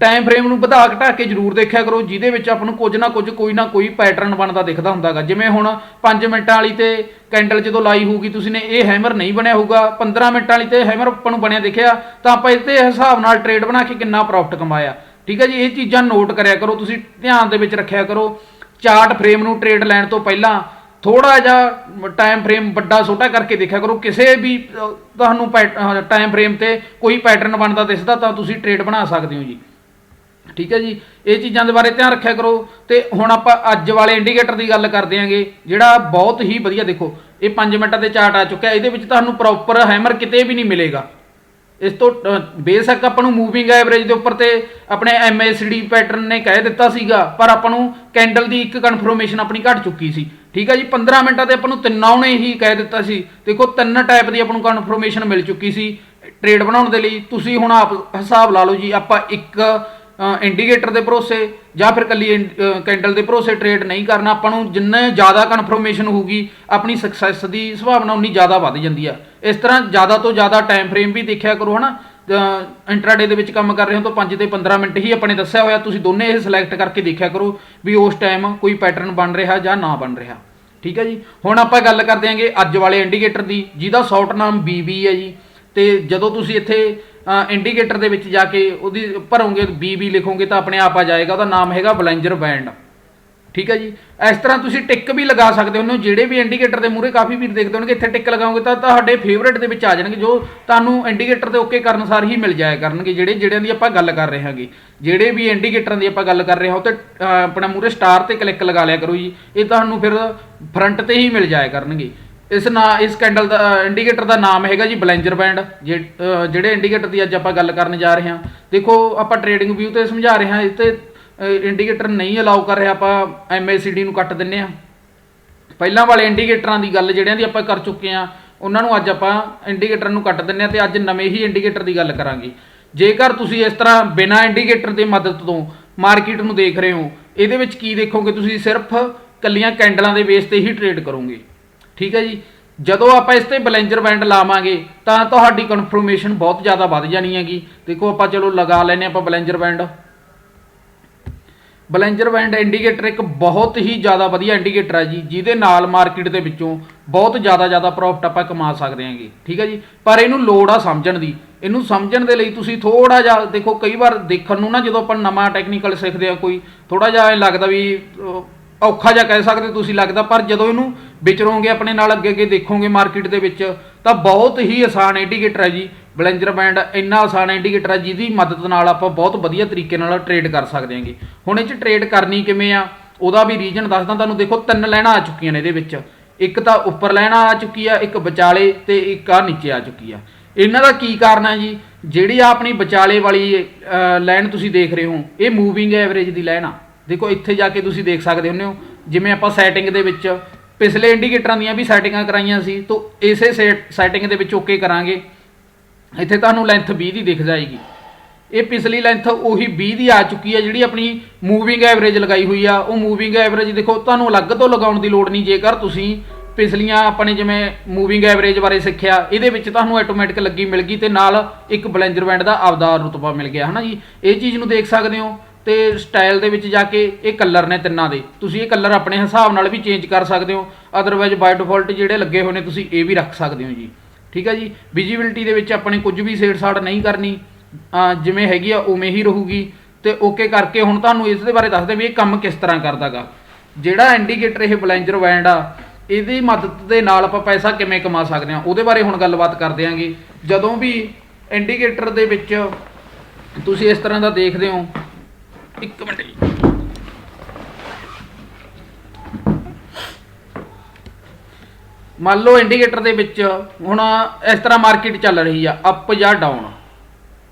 Speaker 1: ਟਾਈਮ ਫਰੇਮ ਨੂੰ ਵਧਾ ਘਟਾ ਕੇ ਜ਼ਰੂਰ ਦੇਖਿਆ ਕਰੋ, ਜਿਹਦੇ ਵਿੱਚ ਆਪਾਂ ਨੂੰ ਕੁਝ ਨਾ ਕੁਝ, ਕੋਈ ਨਾ ਕੋਈ ਪੈਟਰਨ ਬਣਦਾ ਦਿਖਦਾ ਹੁੰਦਾਗਾ। ਜਿਵੇਂ ਹੁਣ 5 ਮਿੰਟਾਂ ਵਾਲੀ ਤੇ ਕੈਂਡਲ ਜਦੋਂ ਲਾਈ ਹੋਊਗੀ, ਤੁਸੀਂ ਨੇ ਇਹ ਹੈਮਰ ਨਹੀਂ ਬਣਿਆ ਹੋਊਗਾ 15 ਮਿੰਟਾਂ ਵਾਲੀ ਤੇ ਹੈਮਰ ਆਪਾਂ ਨੂੰ ਬਣਿਆ ਦਿਖਿਆ, ਤਾਂ ਆਪਾਂ ਇਹਦੇ ਹਿਸਾਬ ਨਾਲ ਟ੍ਰੇਡ ਬਣਾ ਕੇ ਕਿੰਨਾ ਪ੍ਰੋਫਿਟ ਕਮਾਇਆ। ਠੀਕ ਹੈ ਜੀ, ਇਹ ਚੀਜ਼ਾਂ ਨੋਟ ਕਰਿਆ ਕਰੋ, ਤੁਸੀਂ ਧਿਆਨ ਦੇ ਵਿੱਚ ਰੱਖਿਆ ਕਰੋ ਚਾਰਟ ਫਰੇਮ ਨੂੰ ਟ੍ਰੇਡ ਲੈਣ ਤੋਂ ਪਹਿਲਾਂ ਥੋੜਾ ਜਿਹਾ ਟਾਈਮ ਫਰੇਮ ਵੱਡਾ ਛੋਟਾ ਕਰਕੇ ਦੇਖਿਆ ਕਰੋ ਕਿਸੇ ਵੀ ਅਹ, ਤੁਹਾਨੂੰ ਟਾਈਮ ਫਰੇਮ ਤੇ ਕੋਈ ਪੈਟਰਨ ਬਣਦਾ ਦਿਸਦਾ ਤਾਂ ਤੁਸੀਂ ਟ੍ਰੇਡ ਬਣਾ ਸਕਦੇ ਹੋ ਜੀ। ਠੀਕ ਹੈ ਜੀ? ਇਹ ਚੀਜ਼ਾਂ ਦੇ ਬਾਰੇ ਧਿਆਨ ਰੱਖਿਆ ਕਰੋ। ਤੇ ਹੁਣ ਆਪਾਂ ਅੱਜ ਵਾਲੇ ਇੰਡੀਕੇਟਰ ਦੀ ਗੱਲ ਕਰਦੇ ਆਂਗੇ ਜਿਹੜਾ ਬਹੁਤ ਹੀ ਵਧੀਆ ਦੇਖੋ ਇਹ 5 ਮਿੰਟਾਂ ਦੇ ਚਾਰਟ ਆ ਚੁੱਕਿਆ। ਇਹਦੇ ਵਿੱਚ ਤੁਹਾਨੂੰ ਪ੍ਰੋਪਰ ਹੈਮਰ ਕਿਤੇ ਵੀ ਨਹੀਂ ਮਿਲੇਗਾ। ਇਸ ਤੋਂ ਬੇਸ਼ੱਕ ਆਪਾਂ ਨੂੰ ਮੂਵਿੰਗ ਐਵਰੇਜ ਦੇ ਉੱਪਰ ਤੇ ਆਪਣੇ MACD ਪੈਟਰਨ ਨੇ ਕਹਿ ਦਿੱਤਾ ਸੀਗਾ ਪਰ ਆਪਾਂ ਨੂੰ ਕੈਂਡਲ ਦੀ ਇੱਕ ਕਨਫਰਮੇਸ਼ਨ ਆਪਣੀ ਘਟ ਚੁੱਕੀ ਸੀ। ਠੀਕ ਹੈ ਜੀ 15 ਮਿੰਟਾਂ ਤੇ ਆਪਾਂ ਨੂੰ ਤਿੰਨਾਂ ਨੇ ਹੀ ਕਹਿ ਦਿੱਤਾ ਸੀ। ਦੇਖੋ, ਤਿੰਨ ਟਾਈਪ ਦੀ ਆਪਾਂ ਨੂੰ ਕਨਫਰਮੇਸ਼ਨ ਮਿਲ ਚੁੱਕੀ ਸੀ ਟ੍ਰੇਡ ਬਣਾਉਣ ਦੇ ਲਈ। ਤੁਸੀਂ ਹੁਣ ਆਪ ਹਿਸਾਬ ਲਾ ਲਓ ਜੀ, ਆਪਾਂ ਇੱਕ ਇੰਡੀਕੇਟਰ ਦੇ ਭਰੋਸੇ ਜਾਂ ਫਿਰ ਕੱਲੀ ਕੈਂਡਲ ਦੇ ਭਰੋਸੇ ਟ੍ਰੇਡ ਨਹੀਂ ਕਰਨਾ। ਆਪਾਂ ਨੂੰ ਜਿੰਨਾ ਜ਼ਿਆਦਾ ਕਨਫਰਮੇਸ਼ਨ ਹੋਊਗੀ, ਆਪਣੀ ਸਕਸੈਸ ਦੀ ਸੰਭਾਵਨਾ ਉਨੀ ਜ਼ਿਆਦਾ ਵੱਧ ਜਾਂਦੀ ਆ। ਇਸ ਤਰ੍ਹਾਂ ਜ਼ਿਆਦਾ ਤੋਂ ਜ਼ਿਆਦਾ ਟਾਈਮ ਫਰੇਮ ਵੀ ਦੇਖਿਆ ਕਰੋ, ਹਨਾ? ਇੰਟਰਾਡੇ ਦੇ ਵਿੱਚ ਕੰਮ ਕਰ ਰਹੇ ਹੋ ਤਾਂ 5 ਤੇ 15 ਮਿੰਟ ਹੀ ਆਪਣੇ ਦੱਸਿਆ ਹੋਇਆ ਤੁਸੀਂ ਦੋਨੇ ਇਹ ਸਿਲੈਕਟ ਕਰਕੇ ਦੇਖਿਆ ਕਰੋ ਵੀ ਉਸ ਟਾਈਮ ਕੋਈ ਪੈਟਰਨ ਬਣ ਰਿਹਾ ਜਾਂ ਨਾ ਬਣ ਰਿਹਾ। ਠੀਕ ਹੈ ਜੀ? ਹੁਣ ਆਪਾਂ ਗੱਲ ਕਰਦੇ ਹਾਂਗੇ ਅੱਜ ਵਾਲੇ ਇੰਡੀਕੇਟਰ ਦੀ, ਜਿਹਦਾ ਸ਼ਾਰਟ ਨਾਮ BB ਹੈ ਜੀ। ਤੇ ਜਦੋਂ ਤੁਸੀਂ ਇੱਥੇ ਇੰਡੀਕੇਟਰ ਦੇ ਵਿੱਚ ਜਾ ਕੇ ਉਹਦੀ ਭਰੋਗੇ BB ਲਿਖੋਗੇ ਤਾਂ ਆਪਣੇ ਆਪ ਆ ਜਾਏਗਾ, ਉਹਦਾ ਨਾਮ ਹੈਗਾ ਬਲੈਂਜਰ ਬੈਂਡ। ਠੀਕ ਹੈ ਜੀ? ਇਸ ਤਰ੍ਹਾਂ ਤੁਸੀਂ ਟਿਕ ਵੀ ਲਗਾ ਸਕਦੇ ਹੋ। ਜਿਹੜੇ ਵੀ ਇੰਡੀਕੇਟਰ ਦੇ ਮੂਹਰੇ ਕਾਫੀ ਵੀਰ ਦੇਖਦੇ ਹੋਣਗੇ, ਇੱਥੇ ਟਿਕ ਲਗਾਓਗੇ ਤਾਂ ਤੁਹਾਡੇ ਫੇਵਰੇਟ ਦੇ ਵਿੱਚ ਆ ਜਾਣਗੇ, ਜੋ ਤੁਹਾਨੂੰ ਇੰਡੀਕੇਟਰ ਦੇ ਓਕੇ ਕਰਨ ਸਾਰ ਹੀ ਮਿਲ ਜਾਇਆ ਕਰਨਗੇ। ਜਿਹੜੇ, ਜਿਹੜਿਆਂ ਦੀ ਆਪਾਂ ਗੱਲ ਕਰ ਰਹੇ ਹਾਂਗੇ। ਜਿਹੜੇ ਵੀ ਇੰਡੀਕੇਟਰਾਂ ਦੀ ਆਪਾਂ ਗੱਲ ਕਰ ਰਹੇ ਹਾਂ, ਉਹ ਤੇ ਆਪਣਾ ਮੂਹਰੇ ਸਟਾਰ ਤੇ ਕਲਿੱਕ ਲਗਾ ਲਿਆ ਕਰੋ ਜੀ। ਇਹ ਤੁਹਾਨੂੰ ਫਿਰ ਫਰੰਟ ਤੇ ਹੀ ਮਿਲ ਜਾਇਆ ਕਰਨਗੇ। ਇਸ ਨਾ, ਇਸ ਕੈਂਡਲ ਦਾ ਇੰਡੀਕੇਟਰ ਦਾ ਨਾਮ ਹੈਗਾ ਜੀ ਬਲੈਂਜਰ ਬੈਂਡ। ਜਿਹੜੇ ਇੰਡੀਕੇਟਰ ਦੀ ਅੱਜ ਆਪਾਂ ਗੱਲ ਕਰਨ ਜਾ ਰਹੇ ਹਾਂ, ਦੇਖੋ, ਆਪਾਂ ਟ੍ਰੇਡਿੰਗ ਵਿਊ ਤੇ ਸਮਝਾ ਰਹੇ ਹਾਂ ਇਸ ਤੇ ਇੰਡੀਕੇਟਰ ਨਹੀਂ ਅਲਾਉ ਕਰ ਰਿਹਾ ਆਪਾਂ MACD ਨੂੰ ਕੱਟ ਦਿੰਨੇ ਆ। ਪਹਿਲਾਂ ਵਾਲੇ ਇੰਡੀਕੇਟਰਾਂ ਦੀ ਗੱਲ ਜਿਹੜਿਆਂ ਦੀ ਆਪਾਂ ਕਰ ਚੁੱਕੇ ਆ, ਉਹਨਾਂ ਨੂੰ ਅੱਜ ਆਪਾਂ ਇੰਡੀਕੇਟਰ ਨੂੰ ਕੱਟ ਦਿੰਨੇ ਆ ਤੇ ਅੱਜ ਨਵੇਂ ਹੀ ਇੰਡੀਕੇਟਰ ਦੀ ਗੱਲ ਕਰਾਂਗੇ। ਜੇਕਰ ਤੁਸੀਂ ਇਸ ਤਰ੍ਹਾਂ ਬਿਨਾਂ ਇੰਡੀਕੇਟਰ ਦੇ ਮਦਦ ਤੋਂ ਮਾਰਕੀਟ ਨੂੰ ਦੇਖ ਰਹੇ ਹੋ, ਇਹਦੇ ਵਿੱਚ ਕੀ ਦੇਖੋਗੇ ਤੁਸੀਂ? ਸਿਰਫ ਕੱਲੀਆਂ ਕੈਂਡਲਾਂ ਦੇ ਬੇਸ ਤੇ ਹੀ ਟ੍ਰੇਡ ਕਰੋਗੇ। ਠੀਕ ਹੈ ਜੀ? ਜਦੋਂ ਆਪਾਂ ਇਸ ਤੇ ਬਲੈਂਜਰ ਬੈਂਡ ਲਾਵਾਂਗੇ, ਤਾਂ ਤੁਹਾਡੀ ਕਨਫਰਮੇਸ਼ਨ ਬਹੁਤ ਜ਼ਿਆਦਾ ਵੱਧ ਜਾਣੀ ਹੈਗੀ। ਦੇਖੋ ਆਪਾਂ ਚਲੋ ਲਗਾ ਲੈਨੇ ਆਪਾਂ ਬਲੈਂਜਰ ਬੈਂਡ। ਬਲੈਂਜਰ ਵੈਂਡ ਇੰਡੀਕੇਟਰ ਇੱਕ ਬਹੁਤ ਹੀ ਜ਼ਿਆਦਾ ਵਧੀਆ ਇੰਡੀਕੇਟਰ ਹੈ ਜੀ, ਜਿਹਦੇ ਨਾਲ ਮਾਰਕੀਟ ਦੇ ਵਿੱਚੋਂ ਬਹੁਤ ਜ਼ਿਆਦਾ ਜ਼ਿਆਦਾ ਪ੍ਰੋਫਿਟ ਆਪਾਂ ਕਮਾ ਸਕਦੇ ਹਾਂਗੇ, ਠੀਕ ਹੈ ਜੀ? ਪਰ ਇਹਨੂੰ ਲੋੜ ਆ ਸਮਝਣ ਦੀ। ਇਹਨੂੰ ਸਮਝਣ ਦੇ ਲਈ ਤੁਸੀਂ ਥੋੜਾ ਜਿਹਾ, ਦੇਖੋ ਕਈ ਵਾਰ ਦੇਖਣ ਨੂੰ ਨਾ ਜਦੋਂ ਆਪਾਂ ਨਵਾਂ ਟੈਕਨੀਕਲ ਸਿੱਖਦੇ ਆ ਕੋਈ ਥੋੜਾ ਜਿਹਾ ਇਹ ਲੱਗਦਾ ਵੀ ਔਖਾ ਜਿਹਾ ਕਹਿ ਸਕਦੇ ਤੁਸੀਂ ਲੱਗਦਾ, ਪਰ ਜਦੋਂ ਇਹਨੂੰ ਵਿਚਰੋਗੇ ਆਪਣੇ ਨਾਲ ਅੱਗੇ ਅੱਗੇ ਦੇਖੋਗੇ ਮਾਰਕੀਟ ਦੇ ਵਿੱਚ, ਤਾਂ ਬਹੁਤ ਹੀ ਆਸਾਨ ਇੰਡੀਕੇਟਰ ਹੈ ਜੀ। ਬਲੈਂਜਰ ਬੈਂਡ ਇੰਨਾ ਆਸਾਨ ਇੰਡੀਕੇਟਰ ਆ, ਜਿਹਦੀ ਮਦਦ ਨਾਲ ਆਪਾਂ ਬਹੁਤ ਵਧੀਆ ਤਰੀਕੇ ਨਾਲ ਟ੍ਰੇਡ ਕਰ ਸਕਦੇ ਹਾਂਗੇ। ਹੁਣ ਇਹ ਚ ਟ੍ਰੇਡ ਕਰਨੀ ਕਿਵੇਂ ਆ, ਉਹਦਾ ਵੀ ਰੀਜਨ ਦੱਸਦਾ, ਤੁਹਾਨੂੰ ਦੇਖੋ ਤਿੰਨ ਲਾਈਨਾਂ ਆ ਚੁੱਕੀਆਂ ਨੇ ਇਹਦੇ ਵਿੱਚ। ਇੱਕ ਤਾਂ ਉੱਪਰ ਲਾਈਨ ਆ ਚੁੱਕੀ ਆ, ਇੱਕ ਵਿਚਾਲੇ ਤੇ ਇੱਕ ਆ ਨੀਚੇ ਆ ਚੁੱਕੀ ਆ। ਇਹਨਾਂ ਦਾ ਕੀ ਕਾਰਨ ਹੈ ਜੀ? ਜਿਹੜੀ ਆ ਆਪਣੀ ਵਿਚਾਲੇ ਵਾਲੀ ਲਾਈਨ ਤੁਸੀਂ ਦੇਖ ਰਹੇ ਹੋ, ਇਹ ਮੂਵਿੰਗ ਐਵਰੇਜ ਦੀ ਲਾਈਨ ਆ। ਦੇਖੋ ਇੱਥੇ ਜਾ ਕੇ ਤੁਸੀਂ ਦੇਖ ਸਕਦੇ ਹੁੰਦੇ ਹੋ, ਜਿਵੇਂ ਆਪਾਂ ਸੈਟਿੰਗ ਦੇ ਵਿੱਚ ਪਿਛਲੇ ਇੰਡੀਕੇਟਰਾਂ ਦੀਆਂ ਵੀ ਸੈਟਿੰਗਾਂ ਕਰਾਈਆਂ ਸੀ, ਤੋਂ ਇਸੇ ਸੈਟਿੰਗ ਦੇ ਵਿੱਚ ਓਕੇ ਕਰਾਂਗੇ। ਇੱਥੇ ਤੁਹਾਨੂੰ ਲੈਂਥ 20 ਦੀ ਦਿਖ ਜਾਏਗੀ। ਇਹ ਪਿਛਲੀ ਲੈਂਥ ਉਹੀ 20 ਦੀ ਆ ਚੁੱਕੀ ਹੈ, ਜਿਹੜੀ ਆਪਣੀ ਮੂਵਿੰਗ ਐਵਰੇਜ ਲਗਾਈ ਹੋਈ ਆ। ਉਹ ਮੂਵਿੰਗ ਐਵਰੇਜ ਦੇਖੋ, ਤੁਹਾਨੂੰ ਅਲੱਗ ਤੋਂ ਲਗਾਉਣ ਦੀ ਲੋੜ ਨਹੀਂ, ਜੇਕਰ ਤੁਸੀਂ ਪਿਛਲੀਆਂ ਆਪਣੇ ਜਿਵੇਂ ਮੂਵਿੰਗ ਐਵਰੇਜ ਬਾਰੇ ਸਿੱਖਿਆ, ਇਹਦੇ ਵਿੱਚ ਤੁਹਾਨੂੰ ਆਟੋਮੈਟਿਕ ਲੱਗੀ ਮਿਲ ਗਈ ਤੇ ਨਾਲ ਇੱਕ ਬਲੈਂਜਰ ਬੈਂਡ ਦਾ ਆਪਦਾ ਰੁਤਬਾ ਮਿਲ ਗਿਆ, ਹਨਾ ਜੀ? ਇਹ ਚੀਜ਼ ਨੂੰ ਦੇਖ ਸਕਦੇ ਹੋ ਤੇ ਸਟਾਈਲ ਦੇ ਵਿੱਚ ਜਾ ਕੇ ਇਹ ਕਲਰ ਨੇ ਤਿੰਨਾਂ ਦੇ। ਤੁਸੀਂ ਇਹ ਕਲਰ ਆਪਣੇ ਹਿਸਾਬ ਨਾਲ ਵੀ ਚੇਂਜ ਕਰ ਸਕਦੇ ਹੋ ਅਦਰਵਾਈਜ਼ ਬਾਈ ਡਿਫਾਲਟ ਜਿਹੜੇ ਲੱਗੇ ਹੋਏ ਨੇ, ਤੁਸੀਂ ਇਹ ਵੀ ਰੱਖ ਸਕਦੇ ਹੋ ਜੀ। ਠੀਕ ਹੈ ਜੀ? ਵਿਜ਼ਿਬਿਲਟੀ ਦੇ ਵਿੱਚ ਆਪਣੇ ਕੁਝ ਵੀ ਸੇੜ ਸਾੜ ਨਹੀਂ ਕਰਨੀ ਜਿਵੇਂ ਹੈਗੀ ਆ, ਉਵੇਂ ਹੀ ਰਹੂਗੀ। ਤੇ ਓਕੇ ਕਰਕੇ ਹੁਣ ਤੁਹਾਨੂੰ ਇਸ ਦੇ ਬਾਰੇ ਦੱਸਦੇ ਵੀ ਇਹ ਕੰਮ ਕਿਸ ਤਰ੍ਹਾਂ ਕਰਦਾਗਾ। ਜਿਹੜਾ ਇੰਡੀਕੇਟਰ ਇਹ ਬਲੈਂਜਰ ਵੈਂਡ ਆ, ਇਹਦੀ ਮਦਦ ਦੇ ਨਾਲ ਆਪਾਂ ਪੈਸਾ ਕਿਵੇਂ ਕਮਾ ਸਕਦੇ ਹਾਂ ਉਹਦੇ ਬਾਰੇ ਹੁਣ ਗੱਲਬਾਤ ਕਰਦੇ ਆਂਗੇ। ਜਦੋਂ ਵੀ ਇੰਡੀਕੇਟਰ ਦੇ ਵਿੱਚ ਤੁਸੀਂ ਇਸ ਤਰ੍ਹਾਂ ਦਾ ਦੇਖਦੇ ਹੋ, ਇੱਕ ਮਿੰਟ ਜੀ। ਮੰਨ ਲਓ ਇੰਡੀਕੇਟਰ ਦੇ ਵਿੱਚ ਹੁਣ ਇਸ ਤਰ੍ਹਾਂ ਮਾਰਕੀਟ ਚੱਲ ਰਹੀ ਆ ਅਪ ਜਾਂ ਡਾਊਨ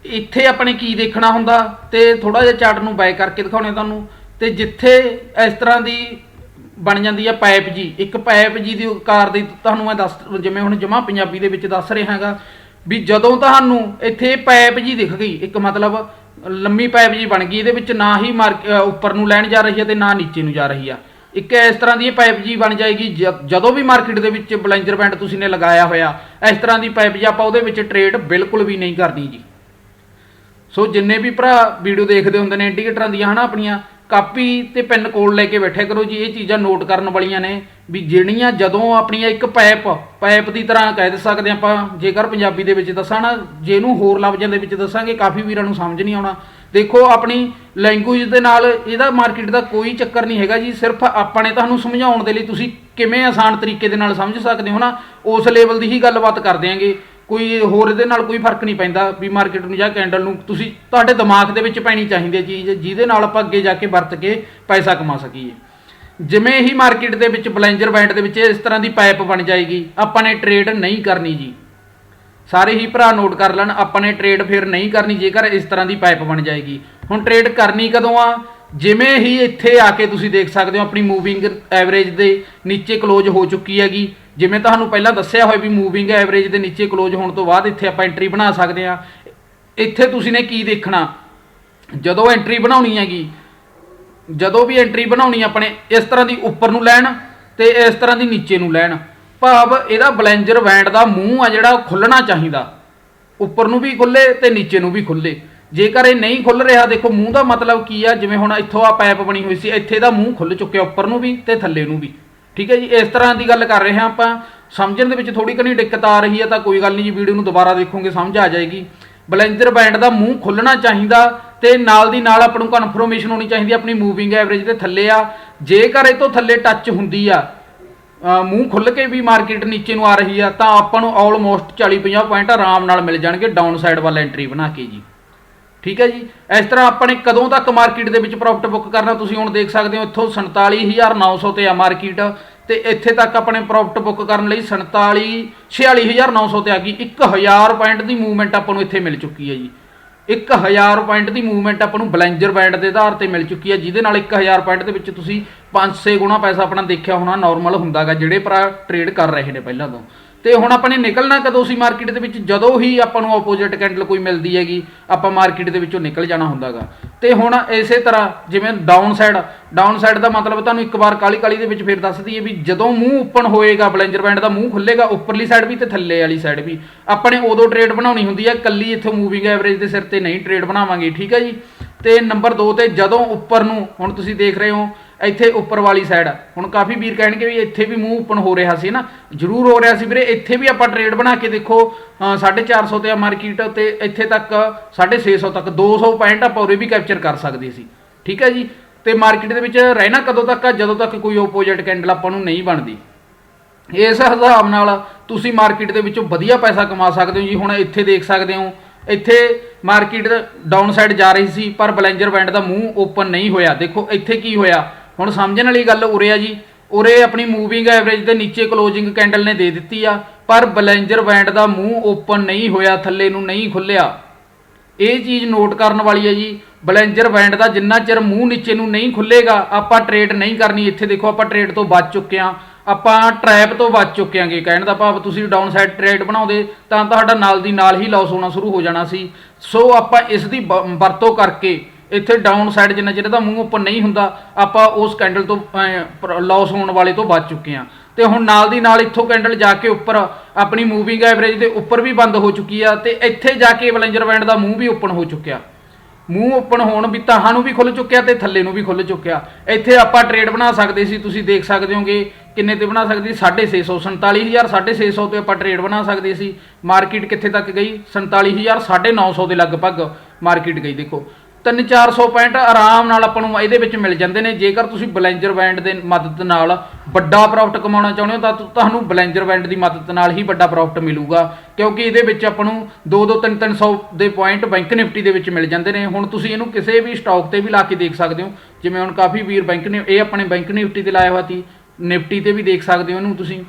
Speaker 1: ਇੱਥੇ ਆਪਣੇ ਕੀ ਦੇਖਣਾ ਹੁੰਦਾ? ਤੇ ਥੋੜਾ ਜਿਹਾ ਚਾਰਟ ਨੂੰ ਬੈਕ ਕਰਕੇ ਦਿਖਾਉਣੇ ਤੁਹਾਨੂੰ। ਤੇ ਜਿੱਥੇ ਇਸ ਤਰ੍ਹਾਂ ਦੀ ਬਣ ਜਾਂਦੀ ਆ ਪਾਈਪ ਜੀ, ਇੱਕ ਪਾਈਪ ਜੀ ਦੀ ਆਕਾਰ ਦੀ ਤੁਹਾਨੂੰ ਮੈਂ ਦੱਸ, ਜਿਵੇਂ ਹੁਣ ਜਮਾ ਪੰਜਾਬੀ ਦੇ ਵਿੱਚ ਦੱਸ ਰਿਹਾ ਹਾਂਗਾ, ਵੀ ਜਦੋਂ ਤੁਹਾਨੂੰ ਇੱਥੇ ਪਾਈਪ ਜੀ ਦਿਖ ਗਈ, ਇੱਕ ਮਤਲਬ ਲੰਮੀ ਪਾਈਪ ਜੀ ਬਣ ਗਈ, ਇਹਦੇ ਵਿੱਚ ਨਾ ਹੀ ਮਾਰਕ- ਉੱਪਰ ਨੂੰ ਲੈਣ ਜਾ ਰਹੀ ਹੈ ਤੇ ਨਾ ਨੀਚੇ ਨੂੰ ਜਾ ਰਹੀ ਆ। ਇੱਕ ਇਸ ਤਰ੍ਹਾਂ ਦੀ ਇਹ ਪਾਈਪ ਜੀ ਬਣ ਜਾਏਗੀ, ਜ- ਜਦੋਂ ਵੀ ਮਾਰਕੀਟ ਦੇ ਵਿੱਚ ਬਲੈਂਜਰ ਬੈਂਡ ਤੁਸੀਂ ਨੇ ਲਗਾਇਆ ਹੋਇਆ, ਇਸ ਤਰ੍ਹਾਂ ਦੀ ਪਾਈਪ ਜੀ ਆਪਾਂ ਉਹਦੇ ਵਿੱਚ ਟ੍ਰੇਡ ਬਿਲਕੁਲ ਵੀ ਨਹੀਂ ਕਰਨੀ ਜੀ। ਸੋ ਜਿੰਨੇ ਵੀ ਭਰਾ ਵੀਡੀਓ ਦੇਖਦੇ ਹੁੰਦੇ ਨੇ ਇੰਡੀਕੇਟਰਾਂ ਦੀਆਂ ਹਨਾ ਆਪਣੀਆਂ ਕਾਪੀ ਤੇ ਪੈਨ ਕੋਲ ਲੈ ਕੇ ਬੈਠਿਆ ਕਰੋ ਜੀ, ਇਹ ਚੀਜ਼ਾਂ ਨੋਟ ਕਰਨ ਵਾਲੀਆਂ ਨੇ ਵੀ ਜਿਹੜੀਆਂ ਜਦੋਂ ਆਪਣੀਆਂ ਇੱਕ ਪੈਪ ਪੈਪ ਦੀ ਤਰ੍ਹਾਂ ਕਹਿ ਸਕਦੇ ਆਪਾਂ, ਜੇਕਰ ਪੰਜਾਬੀ ਦੇ ਵਿੱਚ ਦੱਸਾਂ ਨਾ ਜੇ ਇਹਨੂੰ ਹੋਰ ਲਫ਼ਜ਼ਾਂ ਦੇ ਵਿੱਚ ਦੱਸਾਂਗੇ, ਕਾਫੀ ਵੀਰਾਂ ਨੂੰ ਸਮਝ ਨਹੀਂ ਆਉਣਾ। ਦੇਖੋ, ਆਪਣੀ ਲੈਂਗੁਏਜ ਦੇ ਨਾਲ ਇਹਦਾ ਮਾਰਕੀਟ ਦਾ ਕੋਈ ਚੱਕਰ ਨਹੀਂ ਹੈਗਾ ਜੀ, ਸਿਰਫ ਆਪਾਂ ਨੇ ਤੁਹਾਨੂੰ ਸਮਝਾਉਣ ਦੇ ਲਈ ਤੁਸੀਂ ਕਿਵੇਂ ਆਸਾਨ ਤਰੀਕੇ ਦੇ ਨਾਲ ਸਮਝ ਸਕਦੇ ਹੋ ਨਾ, ਉਸ ਲੈਵਲ ਦੀ ਹੀ ਗੱਲਬਾਤ ਕਰ ਦਿਆਂਗੇ। ਕੋਈ ਹੋਰ ਇਹਦੇ ਨਾਲ ਕੋਈ ਫ਼ਰਕ ਨਹੀਂ ਪੈਂਦਾ ਵੀ ਮਾਰਕੀਟ ਨੂੰ ਜਾਂ ਕੈਂਡਲ ਨੂੰ ਤੁਸੀਂ ਤੁਹਾਡੇ ਦਿਮਾਗ ਦੇ ਵਿੱਚ ਪੈਣੀ ਚਾਹੀਦੀ ਹੈ ਚੀਜ਼, ਜਿਹਦੇ ਨਾਲ ਆਪਾਂ ਅੱਗੇ ਜਾ ਕੇ ਵਰਤ ਕੇ ਪੈਸਾ ਕਮਾ ਸਕੀਏ। ਜਿਵੇਂ ਹੀ ਮਾਰਕੀਟ ਦੇ ਵਿੱਚ ਬਲੈਂਜਰ ਬੈਂਡ ਦੇ ਵਿੱਚ ਇਸ ਤਰ੍ਹਾਂ ਦੀ ਪਾਈਪ ਬਣ ਜਾਏਗੀ, ਆਪਾਂ ਨੇ ਟ੍ਰੇਡ ਨਹੀਂ ਕਰਨੀ ਜੀ। ਸਾਰੇ ਹੀ ਭਰਾ ਨੋਟ ਕਰ ਲੈਣ, ਆਪਾਂ ਨੇ ਟ੍ਰੇਡ ਫਿਰ ਨਹੀਂ ਕਰਨੀ ਜੇਕਰ ਇਸ ਤਰ੍ਹਾਂ ਦੀ ਪਾਈਪ ਬਣ ਜਾਏਗੀ। ਹੁਣ ਟ੍ਰੇਡ ਕਰਨੀ ਕਦੋਂ ਆ? ਜਿਵੇਂ ਹੀ ਇੱਥੇ ਆ ਕੇ ਤੁਸੀਂ ਦੇਖ ਸਕਦੇ ਹੋ, ਆਪਣੀ ਮੂਵਿੰਗ ਐਵਰੇਜ ਦੇ ਨੀਚੇ ਕਲੋਜ਼ ਹੋ ਚੁੱਕੀ ਹੈਗੀ। ਜਿਵੇਂ ਤੁਹਾਨੂੰ ਪਹਿਲਾਂ ਦੱਸਿਆ ਹੋਇਆ ਵੀ ਮੂਵਿੰਗ ਐਵਰੇਜ ਦੇ ਨੀਚੇ ਕਲੋਜ਼ ਹੋਣ ਤੋਂ ਬਾਅਦ ਇੱਥੇ ਆਪਾਂ ਐਂਟਰੀ ਬਣਾ ਸਕਦੇ ਆ ਇੱਥੇ ਤੁਸੀਂ ਨੇ ਕੀ ਦੇਖਣਾ? ਜਦੋਂ ਐਂਟਰੀ ਬਣਾਉਣੀ ਹੈਗੀ, ਜਦੋਂ ਵੀ ਐਂਟਰੀ ਬਣਾਉਣੀ ਆਪਣੇ, ਇਸ ਤਰ੍ਹਾਂ ਦੀ ਉੱਪਰ ਨੂੰ ਲੈਣ ਤੇ ਇਸ ਤਰ੍ਹਾਂ ਦੀ ਨੀਚੇ ਨੂੰ ਲੈਣ। ਭਾਵ ਇਹਦਾ ਬਲੈਂਜਰ ਬੈਂਡ ਦਾ ਮੂੰਹ ਆ ਜਿਹੜਾ ਉਹ ਖੁੱਲਣਾ ਚਾਹੀਦਾ। ਉੱਪਰ ਨੂੰ ਵੀ ਖੁੱਲੇ ਤੇ ਨੀਚੇ ਨੂੰ ਵੀ ਖੁੱਲੇ। ਜੇਕਰ ਇਹ ਨਹੀਂ ਖੁੱਲ ਰਿਹਾ, ਦੇਖੋ ਮੂੰਹ ਦਾ ਮਤਲਬ ਕੀ ਆ? ਜਿਵੇਂ ਹੁਣ ਇੱਥੋਂ ਆ ਪਾਈਪ ਬਣੀ ਹੋਈ ਸੀ, ਇੱਥੇ ਦਾ ਮੂੰਹ ਖੁੱਲ ਚੁੱਕਿਆ, ਉੱਪਰ ਨੂੰ ਵੀ ਤੇ ਥੱਲੇ ਨੂੰ ਵੀ। ਠੀਕ ਹੈ ਜੀ, ਇਸ ਤਰ੍ਹਾਂ ਦੀ ਗੱਲ ਕਰ ਰਹੇ ਹਾਂ ਆਪਾਂ। ਸਮਝਣ ਦੇ ਵਿੱਚ ਥੋੜੀ ਘਣੀ ਦਿੱਕਤ ਆ ਰਹੀ ਹੈ ਤਾਂ ਕੋਈ ਗੱਲ ਨਹੀਂ ਜੀ, ਵੀਡੀਓ ਨੂੰ ਦੁਬਾਰਾ ਦੇਖੋਗੇ, ਸਮਝ ਆ ਜਾਏਗੀ। ਬਲੈਂਜਰ ਬੈਂਡ ਦਾ ਮੂੰਹ ਖੁੱਲਣਾ ਚਾਹੀਦਾ ਤੇ ਨਾਲ ਦੀ ਨਾਲ ਆਪਾਂ ਨੂੰ ਕਨਫਰਮੇਸ਼ਨ ਹੋਣੀ ਚਾਹੀਦੀ ਆਪਣੀ ਮੂਵਿੰਗ ਐਵਰੇਜ ਦੇ ਥੱਲੇ ਆ। ਜੇਕਰ ਇਹ ਤੋਂ ਥੱਲੇ ਟੱਚ ਹੁੰਦੀ ਆ ਮੂੰਹ ਖੁੱਲ ਕੇ ਵੀ ਮਾਰਕੀਟ ਨੀਚੇ ਨੂੰ ਆ ਰਹੀ ਆ, ਤਾਂ ਆਪਾਂ ਨੂੰ ਆਲਮੋਸਟ 40 50 ਪੁਆਇੰਟ ਆਰਾਮ ਨਾਲ ਮਿਲ ਜਾਣਗੇ ਡਾਊਨ ਸਾਈਡ ਵੱਲ ਐਂਟਰੀ ਬਣਾ ਕੇ ਜੀ। ਠੀਕ ਹੈ ਜੀ? ਇਸ ਤਰ੍ਹਾਂ ਆਪਾਂ ਨੇ ਕਦੋਂ ਤੱਕ ਮਾਰਕੀਟ ਦੇ ਵਿੱਚ ਪ੍ਰੋਫਿਟ ਬੁੱਕ ਕਰਨਾ ਤੁਸੀਂ ਹੁਣ ਦੇਖ ਸਕਦੇ ਹੋ, ਇੱਥੋਂ 47900 ਤੇ ਆ ਮਾਰਕੀਟ ਤੇ ਇੱਥੇ ਤੱਕ ਆਪਣੇ ਪ੍ਰੋਫਿਟ ਬੁੱਕ ਕਰਨ ਲਈ 47 46900 ਤੇ ਆ ਗਈ। 1000 ਪੁਆਇੰਟ ਦੀ ਮੂਵਮੈਂਟ ਆਪਾਂ ਨੂੰ ਇੱਥੇ ਮਿਲ ਚੁੱਕੀ ਹੈ ਜੀ। 1000 ਪੁਆਇੰਟ ਦੀ ਮੂਵਮੈਂਟ ਆਪਾਂ ਨੂੰ ਬਲੈਂਜਰ ਬੈਂਡ ਦੇ ਆਧਾਰ ਤੇ ਮਿਲ ਚੁੱਕੀ ਹੈ, ਜਿਹਦੇ ਨਾਲ 1000 ਪੁਆਇੰਟ ਦੇ ਵਿੱਚ ਤੁਸੀਂ 5-6 ਗੁਣਾ ਪੈਸਾ ਆਪਣਾ ਦੇਖਿਆ ਹੋਣਾ ਨਾਰਮਲ ਹੁੰਦਾਗਾ, ਜਿਹੜੇ ਭਰਾ ਟ੍ਰੇਡ ਕਰ ਰਹੇ ਨੇ ਪਹਿਲਾਂ ਤੋਂ। ਤੇ ਹੁਣ ਆਪਾਂ ਨੇ ਨਿਕਲਣਾ ਕਦੋਂ ਸੀ ਮਾਰਕੀਟ ਦੇ ਵਿੱਚ? ਜਦੋਂ ਹੀ ਆਪਾਂ ਨੂੰ ਆਪੋਜ਼ਿਟ ਕੈਂਡਲ ਕੋਈ ਮਿਲਦੀ ਹੈਗੀ, ਆਪਾਂ ਮਾਰਕੀਟ ਦੇ ਵਿੱਚੋਂ ਨਿਕਲ ਜਾਣਾ ਹੁੰਦਾਗਾ। ਤੇ ਹੁਣ ਇਸੇ ਤਰ੍ਹਾਂ ਜਿਵੇਂ ਡਾਊਨ ਸਾਈਡ ਡਾਊਨ ਸਾਈਡ ਦਾ ਮਤਲਬ ਤੁਹਾਨੂੰ ਇੱਕ ਵਾਰ ਕਾਲੀ ਕਾਲੀ ਦੇ ਵਿੱਚ ਫਿਰ ਦੱਸ ਦਈਏ ਵੀ ਜਦੋਂ ਮੂੰਹ ਓਪਨ ਹੋਏਗਾ, ਬਲੈਂਜਰ ਬੈਂਡ ਦਾ ਮੂੰਹ ਖੁੱਲੇਗਾ, ਉੱਪਰਲੀ ਸਾਈਡ ਵੀ ਤੇ ਥੱਲੇ ਵਾਲੀ ਸਾਈਡ ਵੀ। ਆਪਾਂ ਨੇ ਉਦੋਂ ਟ੍ਰੇਡ ਬਣਾਉਣੀ ਹੁੰਦੀ ਹੈ ਕੱਲੀ ਇੱਥੋਂ ਮੂਵਿੰਗ ਐਵਰੇਜ ਦੇ ਸਿਰ ਤੇ ਨਹੀਂ ਟ੍ਰੇਡ ਬਣਾਵਾਂਗੇ, ਠੀਕ ਹੈ ਜੀ? ਤੇ ਨੰਬਰ 2 ਤੇ ਜਦੋਂ ਉੱਪਰ ਨੂੰ, ਹੁਣ ਤੁਸੀਂ ਦੇਖ ਰਹੇ ਹੋ ਇੱਥੇ ਉੱਪਰ ਵਾਲੀ ਸਾਈਡ ਹੁਣ ਕਾਫੀ ਵੀਰ ਕਹਿਣਗੇ ਵੀ ਇੱਥੇ ਵੀ ਮੂੰਹ ਓਪਨ ਹੋ ਰਿਹਾ ਸੀ ਨਾ। ਜ਼ਰੂਰ ਹੋ ਰਿਹਾ ਸੀ ਵੀਰੇ ਇੱਥੇ ਵੀ ਆਪਾਂ ਟ੍ਰੇਡ ਬਣਾ ਕੇ ਦੇਖੋ ਅ, 450 ਤੇ ਆ ਮਾਰਕੀਟ ਤੇ ਇੱਥੇ ਤੱਕ 650 ਤੱਕ 200 ਪੁਆਇੰਟ ਆਪਾਂ ਉਰੇ ਵੀ ਕੈਪਚਰ ਕਰ ਸਕਦੇ ਸੀ। ਠੀਕ ਹੈ ਜੀ? ਤੇ ਮਾਰਕੀਟ ਦੇ ਵਿੱਚ ਰਹਿਣਾ ਕਦੋਂ ਤੱਕ ਆ? ਜਦੋਂ ਤੱਕ ਕੋਈ ਆਪੋਜ਼ਿਟ ਕੈਂਡਲ ਆਪਾਂ ਨੂੰ ਨਹੀਂ ਬਣਦੀ। ਇਸ ਹਿਸਾਬ ਨਾਲ ਤੁਸੀਂ ਮਾਰਕੀਟ ਦੇ ਵਿੱਚੋਂ ਵਧੀਆ ਪੈਸਾ ਕਮਾ ਸਕਦੇ ਹੋ ਜੀ। ਹੁਣ ਇੱਥੇ ਦੇਖ ਸਕਦੇ ਹੋ ਇੱਥੇ ਮਾਰਕੀਟ ਡਾਊਨ ਸਾਈਡ ਜਾ ਰਹੀ ਸੀ ਪਰ ਬਲੈਂਜਰ ਬੈਂਡ ਦਾ ਮੂੰਹ ਓਪਨ ਨਹੀਂ ਹੋਇਆ। ਦੇਖੋ ਇੱਥੇ ਕੀ ਹੋਇਆ? ਹੁਣ ਸਮਝਣ ਵਾਲੀ ਗੱਲ ਉਰੇ ਆ ਜੀ। ਉਰੇ ਆਪਣੀ ਮੂਵਿੰਗ ਐਵਰੇਜ ਦੇ ਨੀਚੇ ਕਲੋਜ਼ਿੰਗ ਕੈਂਡਲ ਨੇ ਦੇ ਦਿੱਤੀ ਆ, ਪਰ ਬਲੈਂਜਰ ਬੈਂਡ ਦਾ ਮੂੰਹ ਓਪਨ ਨਹੀਂ ਹੋਇਆ, ਥੱਲੇ ਨੂੰ ਨਹੀਂ ਖੁੱਲਿਆ। ਇਹ ਚੀਜ਼ ਨੋਟ ਕਰਨ ਵਾਲੀ ਹੈ ਜੀ ਬਲੈਂਜਰ ਬੈਂਡ ਦਾ ਜਿੰਨਾ ਚਿਰ ਮੂੰਹ ਨੀਚੇ ਨੂੰ ਨਹੀਂ ਖੁੱਲੇਗਾ, ਆਪਾਂ ਟ੍ਰੇਡ ਨਹੀਂ ਕਰਨੀ। ਇੱਥੇ ਦੇਖੋ, ਆਪਾਂ ਟ੍ਰੇਡ ਤੋਂ ਬਚ ਚੁੱਕੇ ਹਾਂ ਆਪਾਂ ਟ੍ਰੈਪ ਤੋਂ ਬਚ ਚੁੱਕੇ ਆਂਗੇ। ਕਹਿਣ ਦਾ ਭਾਵ ਤੁਸੀਂ ਡਾਊਨ ਸਾਈਡ ਟ੍ਰੇਡ ਬਣਾਉਂਦੇ, ਤਾਂ ਤੁਹਾਡਾ ਨਾਲ ਦੀ ਨਾਲ ਹੀ ਲਾਸ ਹੋਣਾ ਸ਼ੁਰੂ ਹੋ ਜਾਣਾ ਸੀ। ਸੋ ਆਪਾਂ ਇਸ ਦੀ ਬ- ਵਰਤੋਂ ਕਰਕੇ ਇੱਥੇ ਡਾਊਨ ਸਾਈਡ ਜਿੰਨਾ ਚਿਰ ਇਹਦਾ ਮੂੰਹ ਓਪਨ ਨਹੀਂ ਹੁੰਦਾ, ਆਪਾਂ ਉਸ ਕੈਂਡਲ ਤੋਂ ਲਾਸ ਹੋਣ ਵਾਲੇ ਤੋਂ ਬਚ ਚੁੱਕੇ ਹਾਂ। ਤੇ ਹੁਣ ਨਾਲ ਦੀ ਨਾਲ ਇੱਥੋਂ ਕੈਂਡਲ ਜਾ ਕੇ ਉੱਪਰ, ਆਪਣੀ ਮੂਵਿੰਗ ਐਵਰੇਜ ਦੇ ਉੱਪਰ ਵੀ ਬੰਦ ਹੋ ਚੁੱਕੀ ਆ ਤੇ ਇੱਥੇ ਜਾ ਕੇ ਬਲੈਂਜਰ ਬੈਂਡ ਦਾ ਮੂੰਹ ਵੀ ਓਪਨ ਹੋ ਚੁੱਕਿਆ। ਮੂੰਹ ਓਪਨ ਹੋਣ ਵੀ ਤਾਹਾਂ ਨੂੰ ਵੀ ਖੁੱਲ ਚੁੱਕਿਆ ਤੇ ਥੱਲੇ ਨੂੰ ਵੀ ਖੁੱਲ ਚੁੱਕਿਆ। ਇੱਥੇ ਆਪਾਂ ਟ੍ਰੇਡ ਬਣਾ ਸਕਦੇ ਸੀ, ਤੁਸੀਂ ਦੇਖ ਸਕਦੇ ਹੋਗੇ, ਕਿੰਨੇ ਤੇ ਬਣਾ ਸਕਦੇ ਸੀ? 650 47000 650 ਤੇ ਆਪਾਂ ਟ੍ਰੇਡ ਬਣਾ ਸਕਦੇ ਸੀ। ਮਾਰਕੀਟ ਕਿੱਥੇ ਤੱਕ ਗਈ? 47000 950 ਦੇ ਲਗਭਗ ਮਾਰਕੀਟ ਗਈ। ਦੇਖੋ 3-400 ਪੁਆਇੰਟ ਆਰਾਮ ਨਾਲ ਆਪਾਂ ਨੂੰ ਇਹਦੇ ਵਿੱਚ ਮਿਲ ਜਾਂਦੇ ਨੇ। ਜੇਕਰ ਤੁਸੀਂ ਬਲੈਂਜਰ ਬੈਂਡ ਦੇ ਮਦਦ ਨਾਲ ਵੱਡਾ ਪ੍ਰੋਫਿਟ ਕਮਾਉਣਾ ਚਾਹੁੰਦੇ ਹੋ, ਤਾਂ ਤੁਹਾਨੂੰ ਬਲੈਂਜਰ ਬੈਂਡ ਦੀ ਮਦਦ ਨਾਲ ਹੀ ਵੱਡਾ ਪ੍ਰੋਫਿਟ ਮਿਲੂਗਾ। ਕਿਉਂਕਿ ਇਹਦੇ ਵਿੱਚ ਆਪਾਂ ਨੂੰ 2-2 3-300 ਦੇ ਪੁਆਇੰਟ ਬੈਂਕ ਨਿਫਟੀ ਦੇ ਵਿੱਚ ਮਿਲ ਜਾਂਦੇ ਨੇ। ਹੁਣ ਤੁਸੀਂ ਇਹਨੂੰ ਕਿਸੇ ਵੀ ਸਟਾਕ ਤੇ ਵੀ ਲਾ ਕੇ ਦੇਖ ਸਕਦੇ ਹੋ। ਜਿਵੇਂ ਹੁਣ ਕਾਫੀ ਵੀਰ ਬੈਂਕ ਨੇ, ਇਹ ਆਪਣੇ ਬੈਂਕ ਨਿਫਟੀ ਤੇ ਲਾਇਆ ਹੋਇਆ ਸੀ। ਨਿਫਟੀ ਤੇ ਵੀ ਦੇਖ ਸਕਦੇ ਹੋ ਇਹਨੂੰ ਤੁਸੀਂ।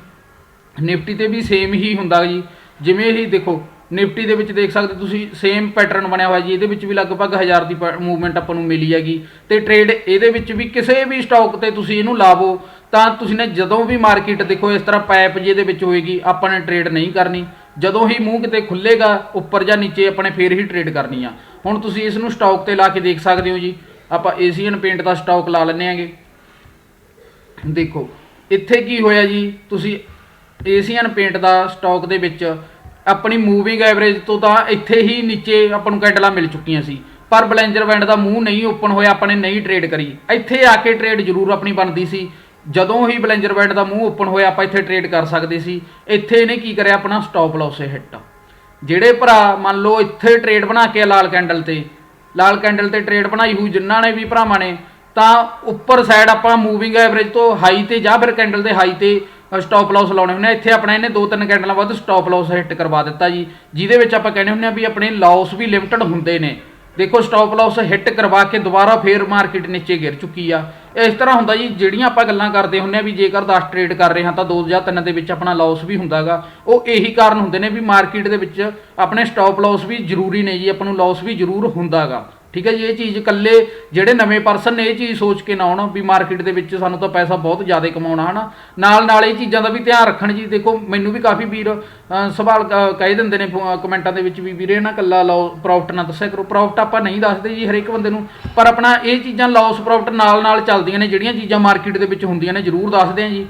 Speaker 1: ਨਿਫਟੀ ਤੇ ਵੀ ਸੇਮ ਹੀ ਹੁੰਦਾ ਜੀ। ਜਿਵੇਂ ਹੀ ਦੇਖੋ ਨਿਫਟੀ ਦੇ ਵਿੱਚ ਦੇਖ ਸਕਦੇ ਤੁਸੀਂ ਸੇਮ ਪੈਟਰਨ ਬਣਿਆ ਹੋਇਆ ਜੀ। ਇਹਦੇ ਵਿੱਚ ਵੀ ਲਗਭਗ 1000 ਦੀ ਮੂਵਮੈਂਟ ਆਪਾਂ ਨੂੰ ਮਿਲੀ ਹੈਗੀ। ਤੇ ਟ੍ਰੇਡ ਇਹਦੇ ਵਿੱਚ ਵੀ ਕਿਸੇ ਵੀ ਸਟਾਕ ਤੇ ਤੁਸੀਂ ਇਹਨੂੰ ਲਾਵੋ, ਤਾਂ ਤੁਸੀਂ ਨੇ ਜਦੋਂ ਵੀ ਮਾਰਕੀਟ ਦੇਖੋ, ਇਸ ਤਰ੍ਹਾਂ ਪਾਈਪ ਜੀ ਇਹਦੇ ਵਿੱਚ ਹੋਏਗੀ, ਆਪਾਂ ਨੇ ਟ੍ਰੇਡ ਨਹੀਂ ਕਰਨੀ। ਜਦੋਂ ਹੀ ਮੂੰਹ ਕਿਤੇ ਖੁੱਲੇਗਾ, ਉੱਪਰ ਜਾਂ ਨੀਚੇ ਆਪਣੇ ਫੇਰ ਹੀ ਟ੍ਰੇਡ ਕਰਨੀ ਆ। ਹੁਣ ਤੁਸੀਂ ਇਸ ਨੂੰ ਸਟਾਕ ਤੇ ਲਾ ਕੇ ਦੇਖ ਸਕਦੇ ਹੋ ਜੀ। ਆਪਾਂ ਏਸ਼ੀਅਨ ਪੇਂਟ ਦਾ ਸਟਾਕ ਲਾ ਲੈਂਦੇ ਆਂਗੇ ਦੇਖੋ, ਇੱਥੇ ਕੀ ਹੋਇਆ ਜੀ? ਤੁਸੀਂ ਏਸ਼ੀਅਨ ਪੇਂਟ ਦਾ ਸਟਾਕ ਦੇ ਵਿੱਚ ਆਪਣੀ ਮੂਵਿੰਗ ਐਵਰੇਜ ਤੋਂ ਤਾਂ ਇੱਥੇ ਹੀ ਨੀਚੇ ਆਪਾਂ ਨੂੰ ਕੈਂਡਲਾਂ ਮਿਲ ਚੁੱਕੀਆਂ ਸੀ। ਪਰ ਬਲੈਂਜਰ ਬੈਂਡ ਦਾ ਮੂੰਹ ਨਹੀਂ ਓਪਨ ਹੋਇਆ, ਆਪਾਂ ਨੇ ਨਹੀਂ ਟ੍ਰੇਡ ਕਰੀ। ਇੱਥੇ ਆ ਕੇ ਟ੍ਰੇਡ ਜ਼ਰੂਰ ਆਪਣੀ ਬਣਦੀ ਸੀ। ਜਦੋਂ ਹੀ ਬਲੈਂਜਰ ਬੈਂਡ ਦਾ ਮੂੰਹ ਓਪਨ ਹੋਇਆ, ਆਪਾਂ ਇੱਥੇ ਟ੍ਰੇਡ ਕਰ ਸਕਦੇ ਸੀ। ਇੱਥੇ ਇਹਨੇ ਕੀ ਕਰਿਆ ਆਪਣਾ ਸਟਾਪ ਲਾਸ ਹਿੱਟ ਜਿਹੜੇ ਭਰਾ, ਮੰਨ ਲਓ, ਇੱਥੇ ਟ੍ਰੇਡ ਬਣਾ ਕੇ ਆ ਲਾਲ ਕੈਂਡਲ ਤੇ, ਲਾਲ ਕੈਂਡਲ ਤੇ ਟ੍ਰੇਡ ਬਣਾਈ ਹੋਈ ਜਿਨ੍ਹਾਂ ਨੇ ਵੀ ਭਰਾਵਾਂ ਨੇ, ਤਾਂ ਉੱਪਰ ਸਾਈਡ ਆਪਾਂ ਮੂਵਿੰਗ ਐਵਰੇਜ ਤੋਂ ਹਾਈ ਤੇ ਜਾਂ ਫਿਰ ਕੈਂਡਲ ਦੇ ਹਾਈ ਤੇ ਸਟਾਪ ਲਾਸ ਲਾਉਣੇ ਹੁੰਦੇ ਆ। ਇੱਥੇ ਆਪਣਾ ਇਹਨੇ ਦੋ ਤਿੰਨ ਕੈਂਡਲਾਂ ਬਾਅਦ ਸਟਾਪ ਲਾਸ ਹਿੱਟ ਕਰਵਾ ਦਿੱਤਾ ਜੀ। ਜਿਹਦੇ ਵਿੱਚ ਆਪਾਂ ਕਹਿੰਦੇ ਹੁੰਦੇ ਆ ਵੀ ਆਪਣੇ ਲਾਸ ਵੀ ਲਿਮਟਿਡ ਹੁੰਦੇ ਨੇ। ਦੇਖੋ ਸਟਾਪ ਲਾਸ ਹਿੱਟ ਕਰਵਾ ਕੇ ਦੁਬਾਰਾ ਫੇਰ ਮਾਰਕੀਟ ਨੀਚੇ ਗਿਰ ਚੁੱਕੀ ਆ। ਇਸ ਤਰ੍ਹਾਂ ਹੁੰਦਾ ਜੀ, ਜਿਹੜੀਆਂ ਆਪਾਂ ਗੱਲਾਂ ਕਰਦੇ ਹੁੰਨੇ ਆ ਵੀ ਜੇਕਰ 10 ਟ੍ਰੇਡ ਕਰ ਰਹੇ ਹਾਂ ਤਾਂ 2 ਜਾਂ 3 ਦੇ ਵਿੱਚ ਆਪਣਾ ਲਾਸ ਵੀ ਹੁੰਦਾਗਾ। ਉਹ ਇਹੀ ਕਾਰਨ ਹੁੰਦੇ ਨੇ ਵੀ ਮਾਰਕੀਟ ਦੇ ਵਿੱਚ ਆਪਣੇ ਸਟਾਪ ਲਾਸ ਵੀ ਜ਼ਰੂਰੀ ਨੇ ਜੀ, ਆਪਾਂ ਨੂੰ ਲਾਸ ਵੀ ਜ਼ਰੂਰ ਹੁੰਦਾਗਾ। ਠੀਕ ਹੈ ਜੀ, ਇਹ ਚੀਜ਼ ਇਕੱਲੇ ਜਿਹੜੇ ਨਵੇਂ ਪਰਸਨ ਨੇ ਇਹ ਚੀਜ਼ ਸੋਚ ਕੇ ਨਾ ਆਉਣ ਵੀ ਮਾਰਕੀਟ ਦੇ ਵਿੱਚ ਸਾਨੂੰ ਤਾਂ ਪੈਸਾ ਬਹੁਤ ਜ਼ਿਆਦਾ ਕਮਾਉਣਾ, ਹਨਾ? ਨਾਲ ਨਾਲ ਇਹ ਚੀਜ਼ਾਂ ਦਾ ਵੀ ਧਿਆਨ ਰੱਖਣ ਜੀ, ਦੇਖੋ, ਮੈਨੂੰ ਵੀ ਕਾਫੀ ਵੀਰ ਸਵਾਲ ਕ- ਕਹਿ ਦਿੰਦੇ ਨੇ ਕਮੈਂਟਾਂ ਦੇ ਵਿੱਚ ਵੀ, ਵੀਰੇ ਨਾ ਕੱਲਾ ਲਾਓ ਪ੍ਰੋਫਿਟ ਨਾ ਦੱਸਿਆ ਕਰੋ। ਪ੍ਰੋਫਿਟ ਆਪਾਂ ਨਹੀਂ ਦੱਸਦੇ ਜੀ ਹਰੇਕ ਬੰਦੇ ਨੂੰ, ਪਰ ਆਪਣਾ ਇਹ ਚੀਜ਼ਾਂ ਲਾਸ ਪ੍ਰੋਫਿਟ ਨਾਲ ਨਾਲ ਚੱਲਦੀਆਂ ਨੇ, ਜਿਹੜੀਆਂ ਚੀਜ਼ਾਂ ਮਾਰਕੀਟ ਦੇ ਵਿੱਚ ਹੁੰਦੀਆਂ ਨੇ, ਜ਼ਰੂਰ ਦੱਸਦੇ ਆ ਜੀ।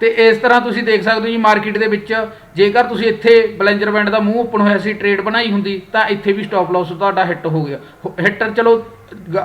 Speaker 1: ਤੇ ਇਸ ਤਰ੍ਹਾਂ ਤੁਸੀਂ ਦੇਖ ਸਕਦੇ ਹੋ ਜੀ ਮਾਰਕੀਟ ਦੇ ਵਿੱਚ, ਜੇਕਰ ਤੁਸੀਂ ਇੱਥੇ ਬਲੈਂਜਰ ਬੈਂਡ ਦਾ ਮੂੰਹ ਓਪਨ ਹੋਇਆ ਸੀ, ਟ੍ਰੇਡ ਬਣਾਈ ਹੁੰਦੀ, ਤਾਂ ਇੱਥੇ ਵੀ ਸਟਾਪ ਲਾਸ ਤੁਹਾਡਾ ਹਿੱਟ ਹੋ ਗਿਆ। ਹਿੱਟਰ ਚਲੋ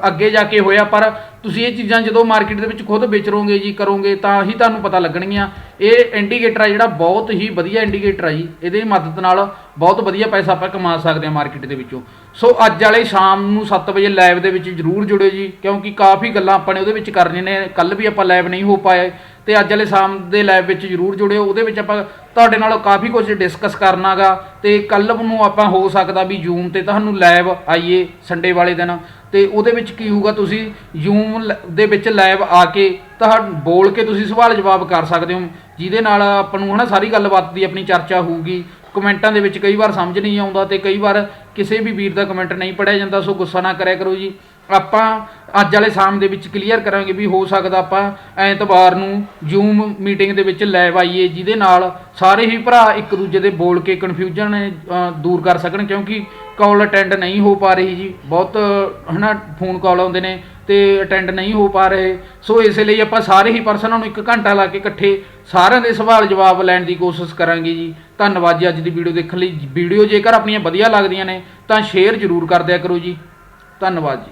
Speaker 1: ਅੱਗੇ ਜਾ ਕੇ ਹੋਇਆ, ਪਰ ਤੁਸੀਂ ਇਹ ਚੀਜ਼ਾਂ ਜਦੋਂ ਮਾਰਕੀਟ ਦੇ ਵਿੱਚ ਖੁਦ ਵਿਚਰੋਗੇ ਜੀ, ਕਰੋਗੇ, ਤਾਂ ਹੀ ਤੁਹਾਨੂੰ ਪਤਾ ਲੱਗਣਗੀਆਂ। ਇਹ ਇੰਡੀਕੇਟਰ ਆ ਜਿਹੜਾ ਬਹੁਤ ਹੀ ਵਧੀਆ ਇੰਡੀਕੇਟਰ ਆ ਜੀ, ਇਹਦੇ ਮਦਦ ਨਾਲ ਬਹੁਤ ਵਧੀਆ ਪੈਸਾ ਆਪਾਂ ਕਮਾ ਸਕਦੇ ਹਾਂ ਮਾਰਕੀਟ ਦੇ ਵਿੱਚੋਂ। ਸੋ ਅੱਜ ਵਾਲੇ ਸ਼ਾਮ ਨੂੰ 7 ਵਜੇ ਲਾਈਵ ਦੇ ਵਿੱਚ ਜਰੂਰ ਜੁੜਿਓ ਜੀ, ਕਿਉਂਕਿ ਕਾਫੀ ਗੱਲਾਂ ਆਪਾਂ ਨੇ ਉਹਦੇ ਵਿੱਚ ਕਰਨੀਆਂ ਨੇ ਕੱਲ ਵੀ ਆਪਾਂ ਲਾਈਵ ਨਹੀਂ ਹੋ ਪਾਏ। ਤੇ ਅੱਜ ਵਾਲੇ ਸ਼ਾਮ ਦੇ ਲਾਈਵ ਵਿੱਚ ਜਰੂਰ ਜੁੜਿਓ। ਉਹਦੇ ਵਿੱਚ ਆਪਾਂ ਤੁਹਾਡੇ ਨਾਲ ਕਾਫੀ ਕੁਝ ਡਿਸਕਸ ਕਰਨਾਗਾ ਤੇ ਕੱਲ ਨੂੰ ਆਪਾਂ ਹੋ ਸਕਦਾ ਵੀ ਜੂਮ ਤੇ ਤੁਹਾਨੂੰ ਲਾਈਵ ਆਈਏ ਸੰਡੇ ਵਾਲੇ ਦਿਨ। ਤੇ ਉਹਦੇ ਵਿੱਚ ਕੀ ਹੋਊਗਾ ਤੁਸੀਂ ਜੂਮ ਲ- ਦੇ ਵਿੱਚ ਲਾਈਵ ਆ ਕੇ ਤਾਂ ਬੋਲ ਕੇ ਤੁਸੀਂ ਸਵਾਲ ਜਵਾਬ ਕਰ ਸਕਦੇ ਹੋ। ਜਿਹਦੇ ਨਾਲ ਆਪਾਂ ਨੂੰ ਹਨਾ ਸਾਰੀ ਗੱਲਬਾਤ ਦੀ ਆਪਣੀ ਚਰਚਾ ਹੋਊਗੀ। ਕਮੈਂਟਾਂ ਦੇ ਵਿੱਚ ਕਈ ਵਾਰ ਸਮਝ ਨਹੀਂ ਆਉਂਦਾ ਤੇ ਕਈ ਵਾਰ ਕਿਸੇ ਵੀ ਵੀਰ ਦਾ ਕਮੈਂਟ ਨਹੀਂ ਪੜਿਆ ਜਾਂਦਾ, ਸੋ ਗੁੱਸਾ ਨਾ ਕਰਿਆ ਕਰੋ ਜੀ। ਆਪਾਂ ਅੱਜ ਵਾਲੇ ਸ਼ਾਮ ਦੇ ਵਿੱਚ ਕਲੀਅਰ ਕਰਾਂਗੇ ਵੀ ਹੋ ਸਕਦਾ ਆਪਾਂ ਐਤਵਾਰ ਨੂੰ ਜੂਮ ਮੀਟਿੰਗ ਦੇ ਵਿੱਚ ਲੈਵ ਆਈਏ, ਜਿਹਦੇ ਨਾਲ ਸਾਰੇ ਹੀ ਭਰਾ ਇੱਕ ਦੂਜੇ ਦੇ ਬੋਲ ਕੇ ਕਨਫਿਊਜ਼ਨ ਦੂਰ ਕਰ ਸਕਣ, ਕਿਉਂਕਿ ਕਾਲ ਅਟੈਂਡ ਨਹੀਂ ਹੋ ਪਾ ਰਹੀ ਜੀ। ਬਹੁਤ, ਹਨਾ ਫੋਨ ਕਾਲ ਆਉਂਦੇ ਨੇ ਤੇ ਅਟੈਂਡ ਨਹੀਂ ਹੋ ਪਾ ਰਹੇ। ਸੋ ਇਸ ਲਈ ਆਪਾਂ ਸਾਰੇ ਹੀ ਪਰਸਨਾਂ ਨੂੰ ਇੱਕ ਘੰਟਾ ਲਾ ਕੇ ਇਕੱਠੇ ਸਾਰਿਆਂ ਦੇ ਸਵਾਲ ਜਵਾਬ ਲੈਣ ਦੀ ਕੋਸ਼ਿਸ਼ ਕਰਾਂਗੇ ਜੀ। ਧੰਨਵਾਦ ਜੀ ਅੱਜ ਦੀ ਵੀਡੀਓ ਦੇਖਣ ਲਈ। ਵੀਡੀਓ ਜੇਕਰ ਆਪਣੀਆਂ ਵਧੀਆ ਲੱਗਦੀਆਂ ਨੇ, ਤਾਂ ਸ਼ੇਅਰ ਜ਼ਰੂਰ ਕਰ ਦਿਆ ਕਰੋ ਜੀ। ਧੰਨਵਾਦ ਜੀ।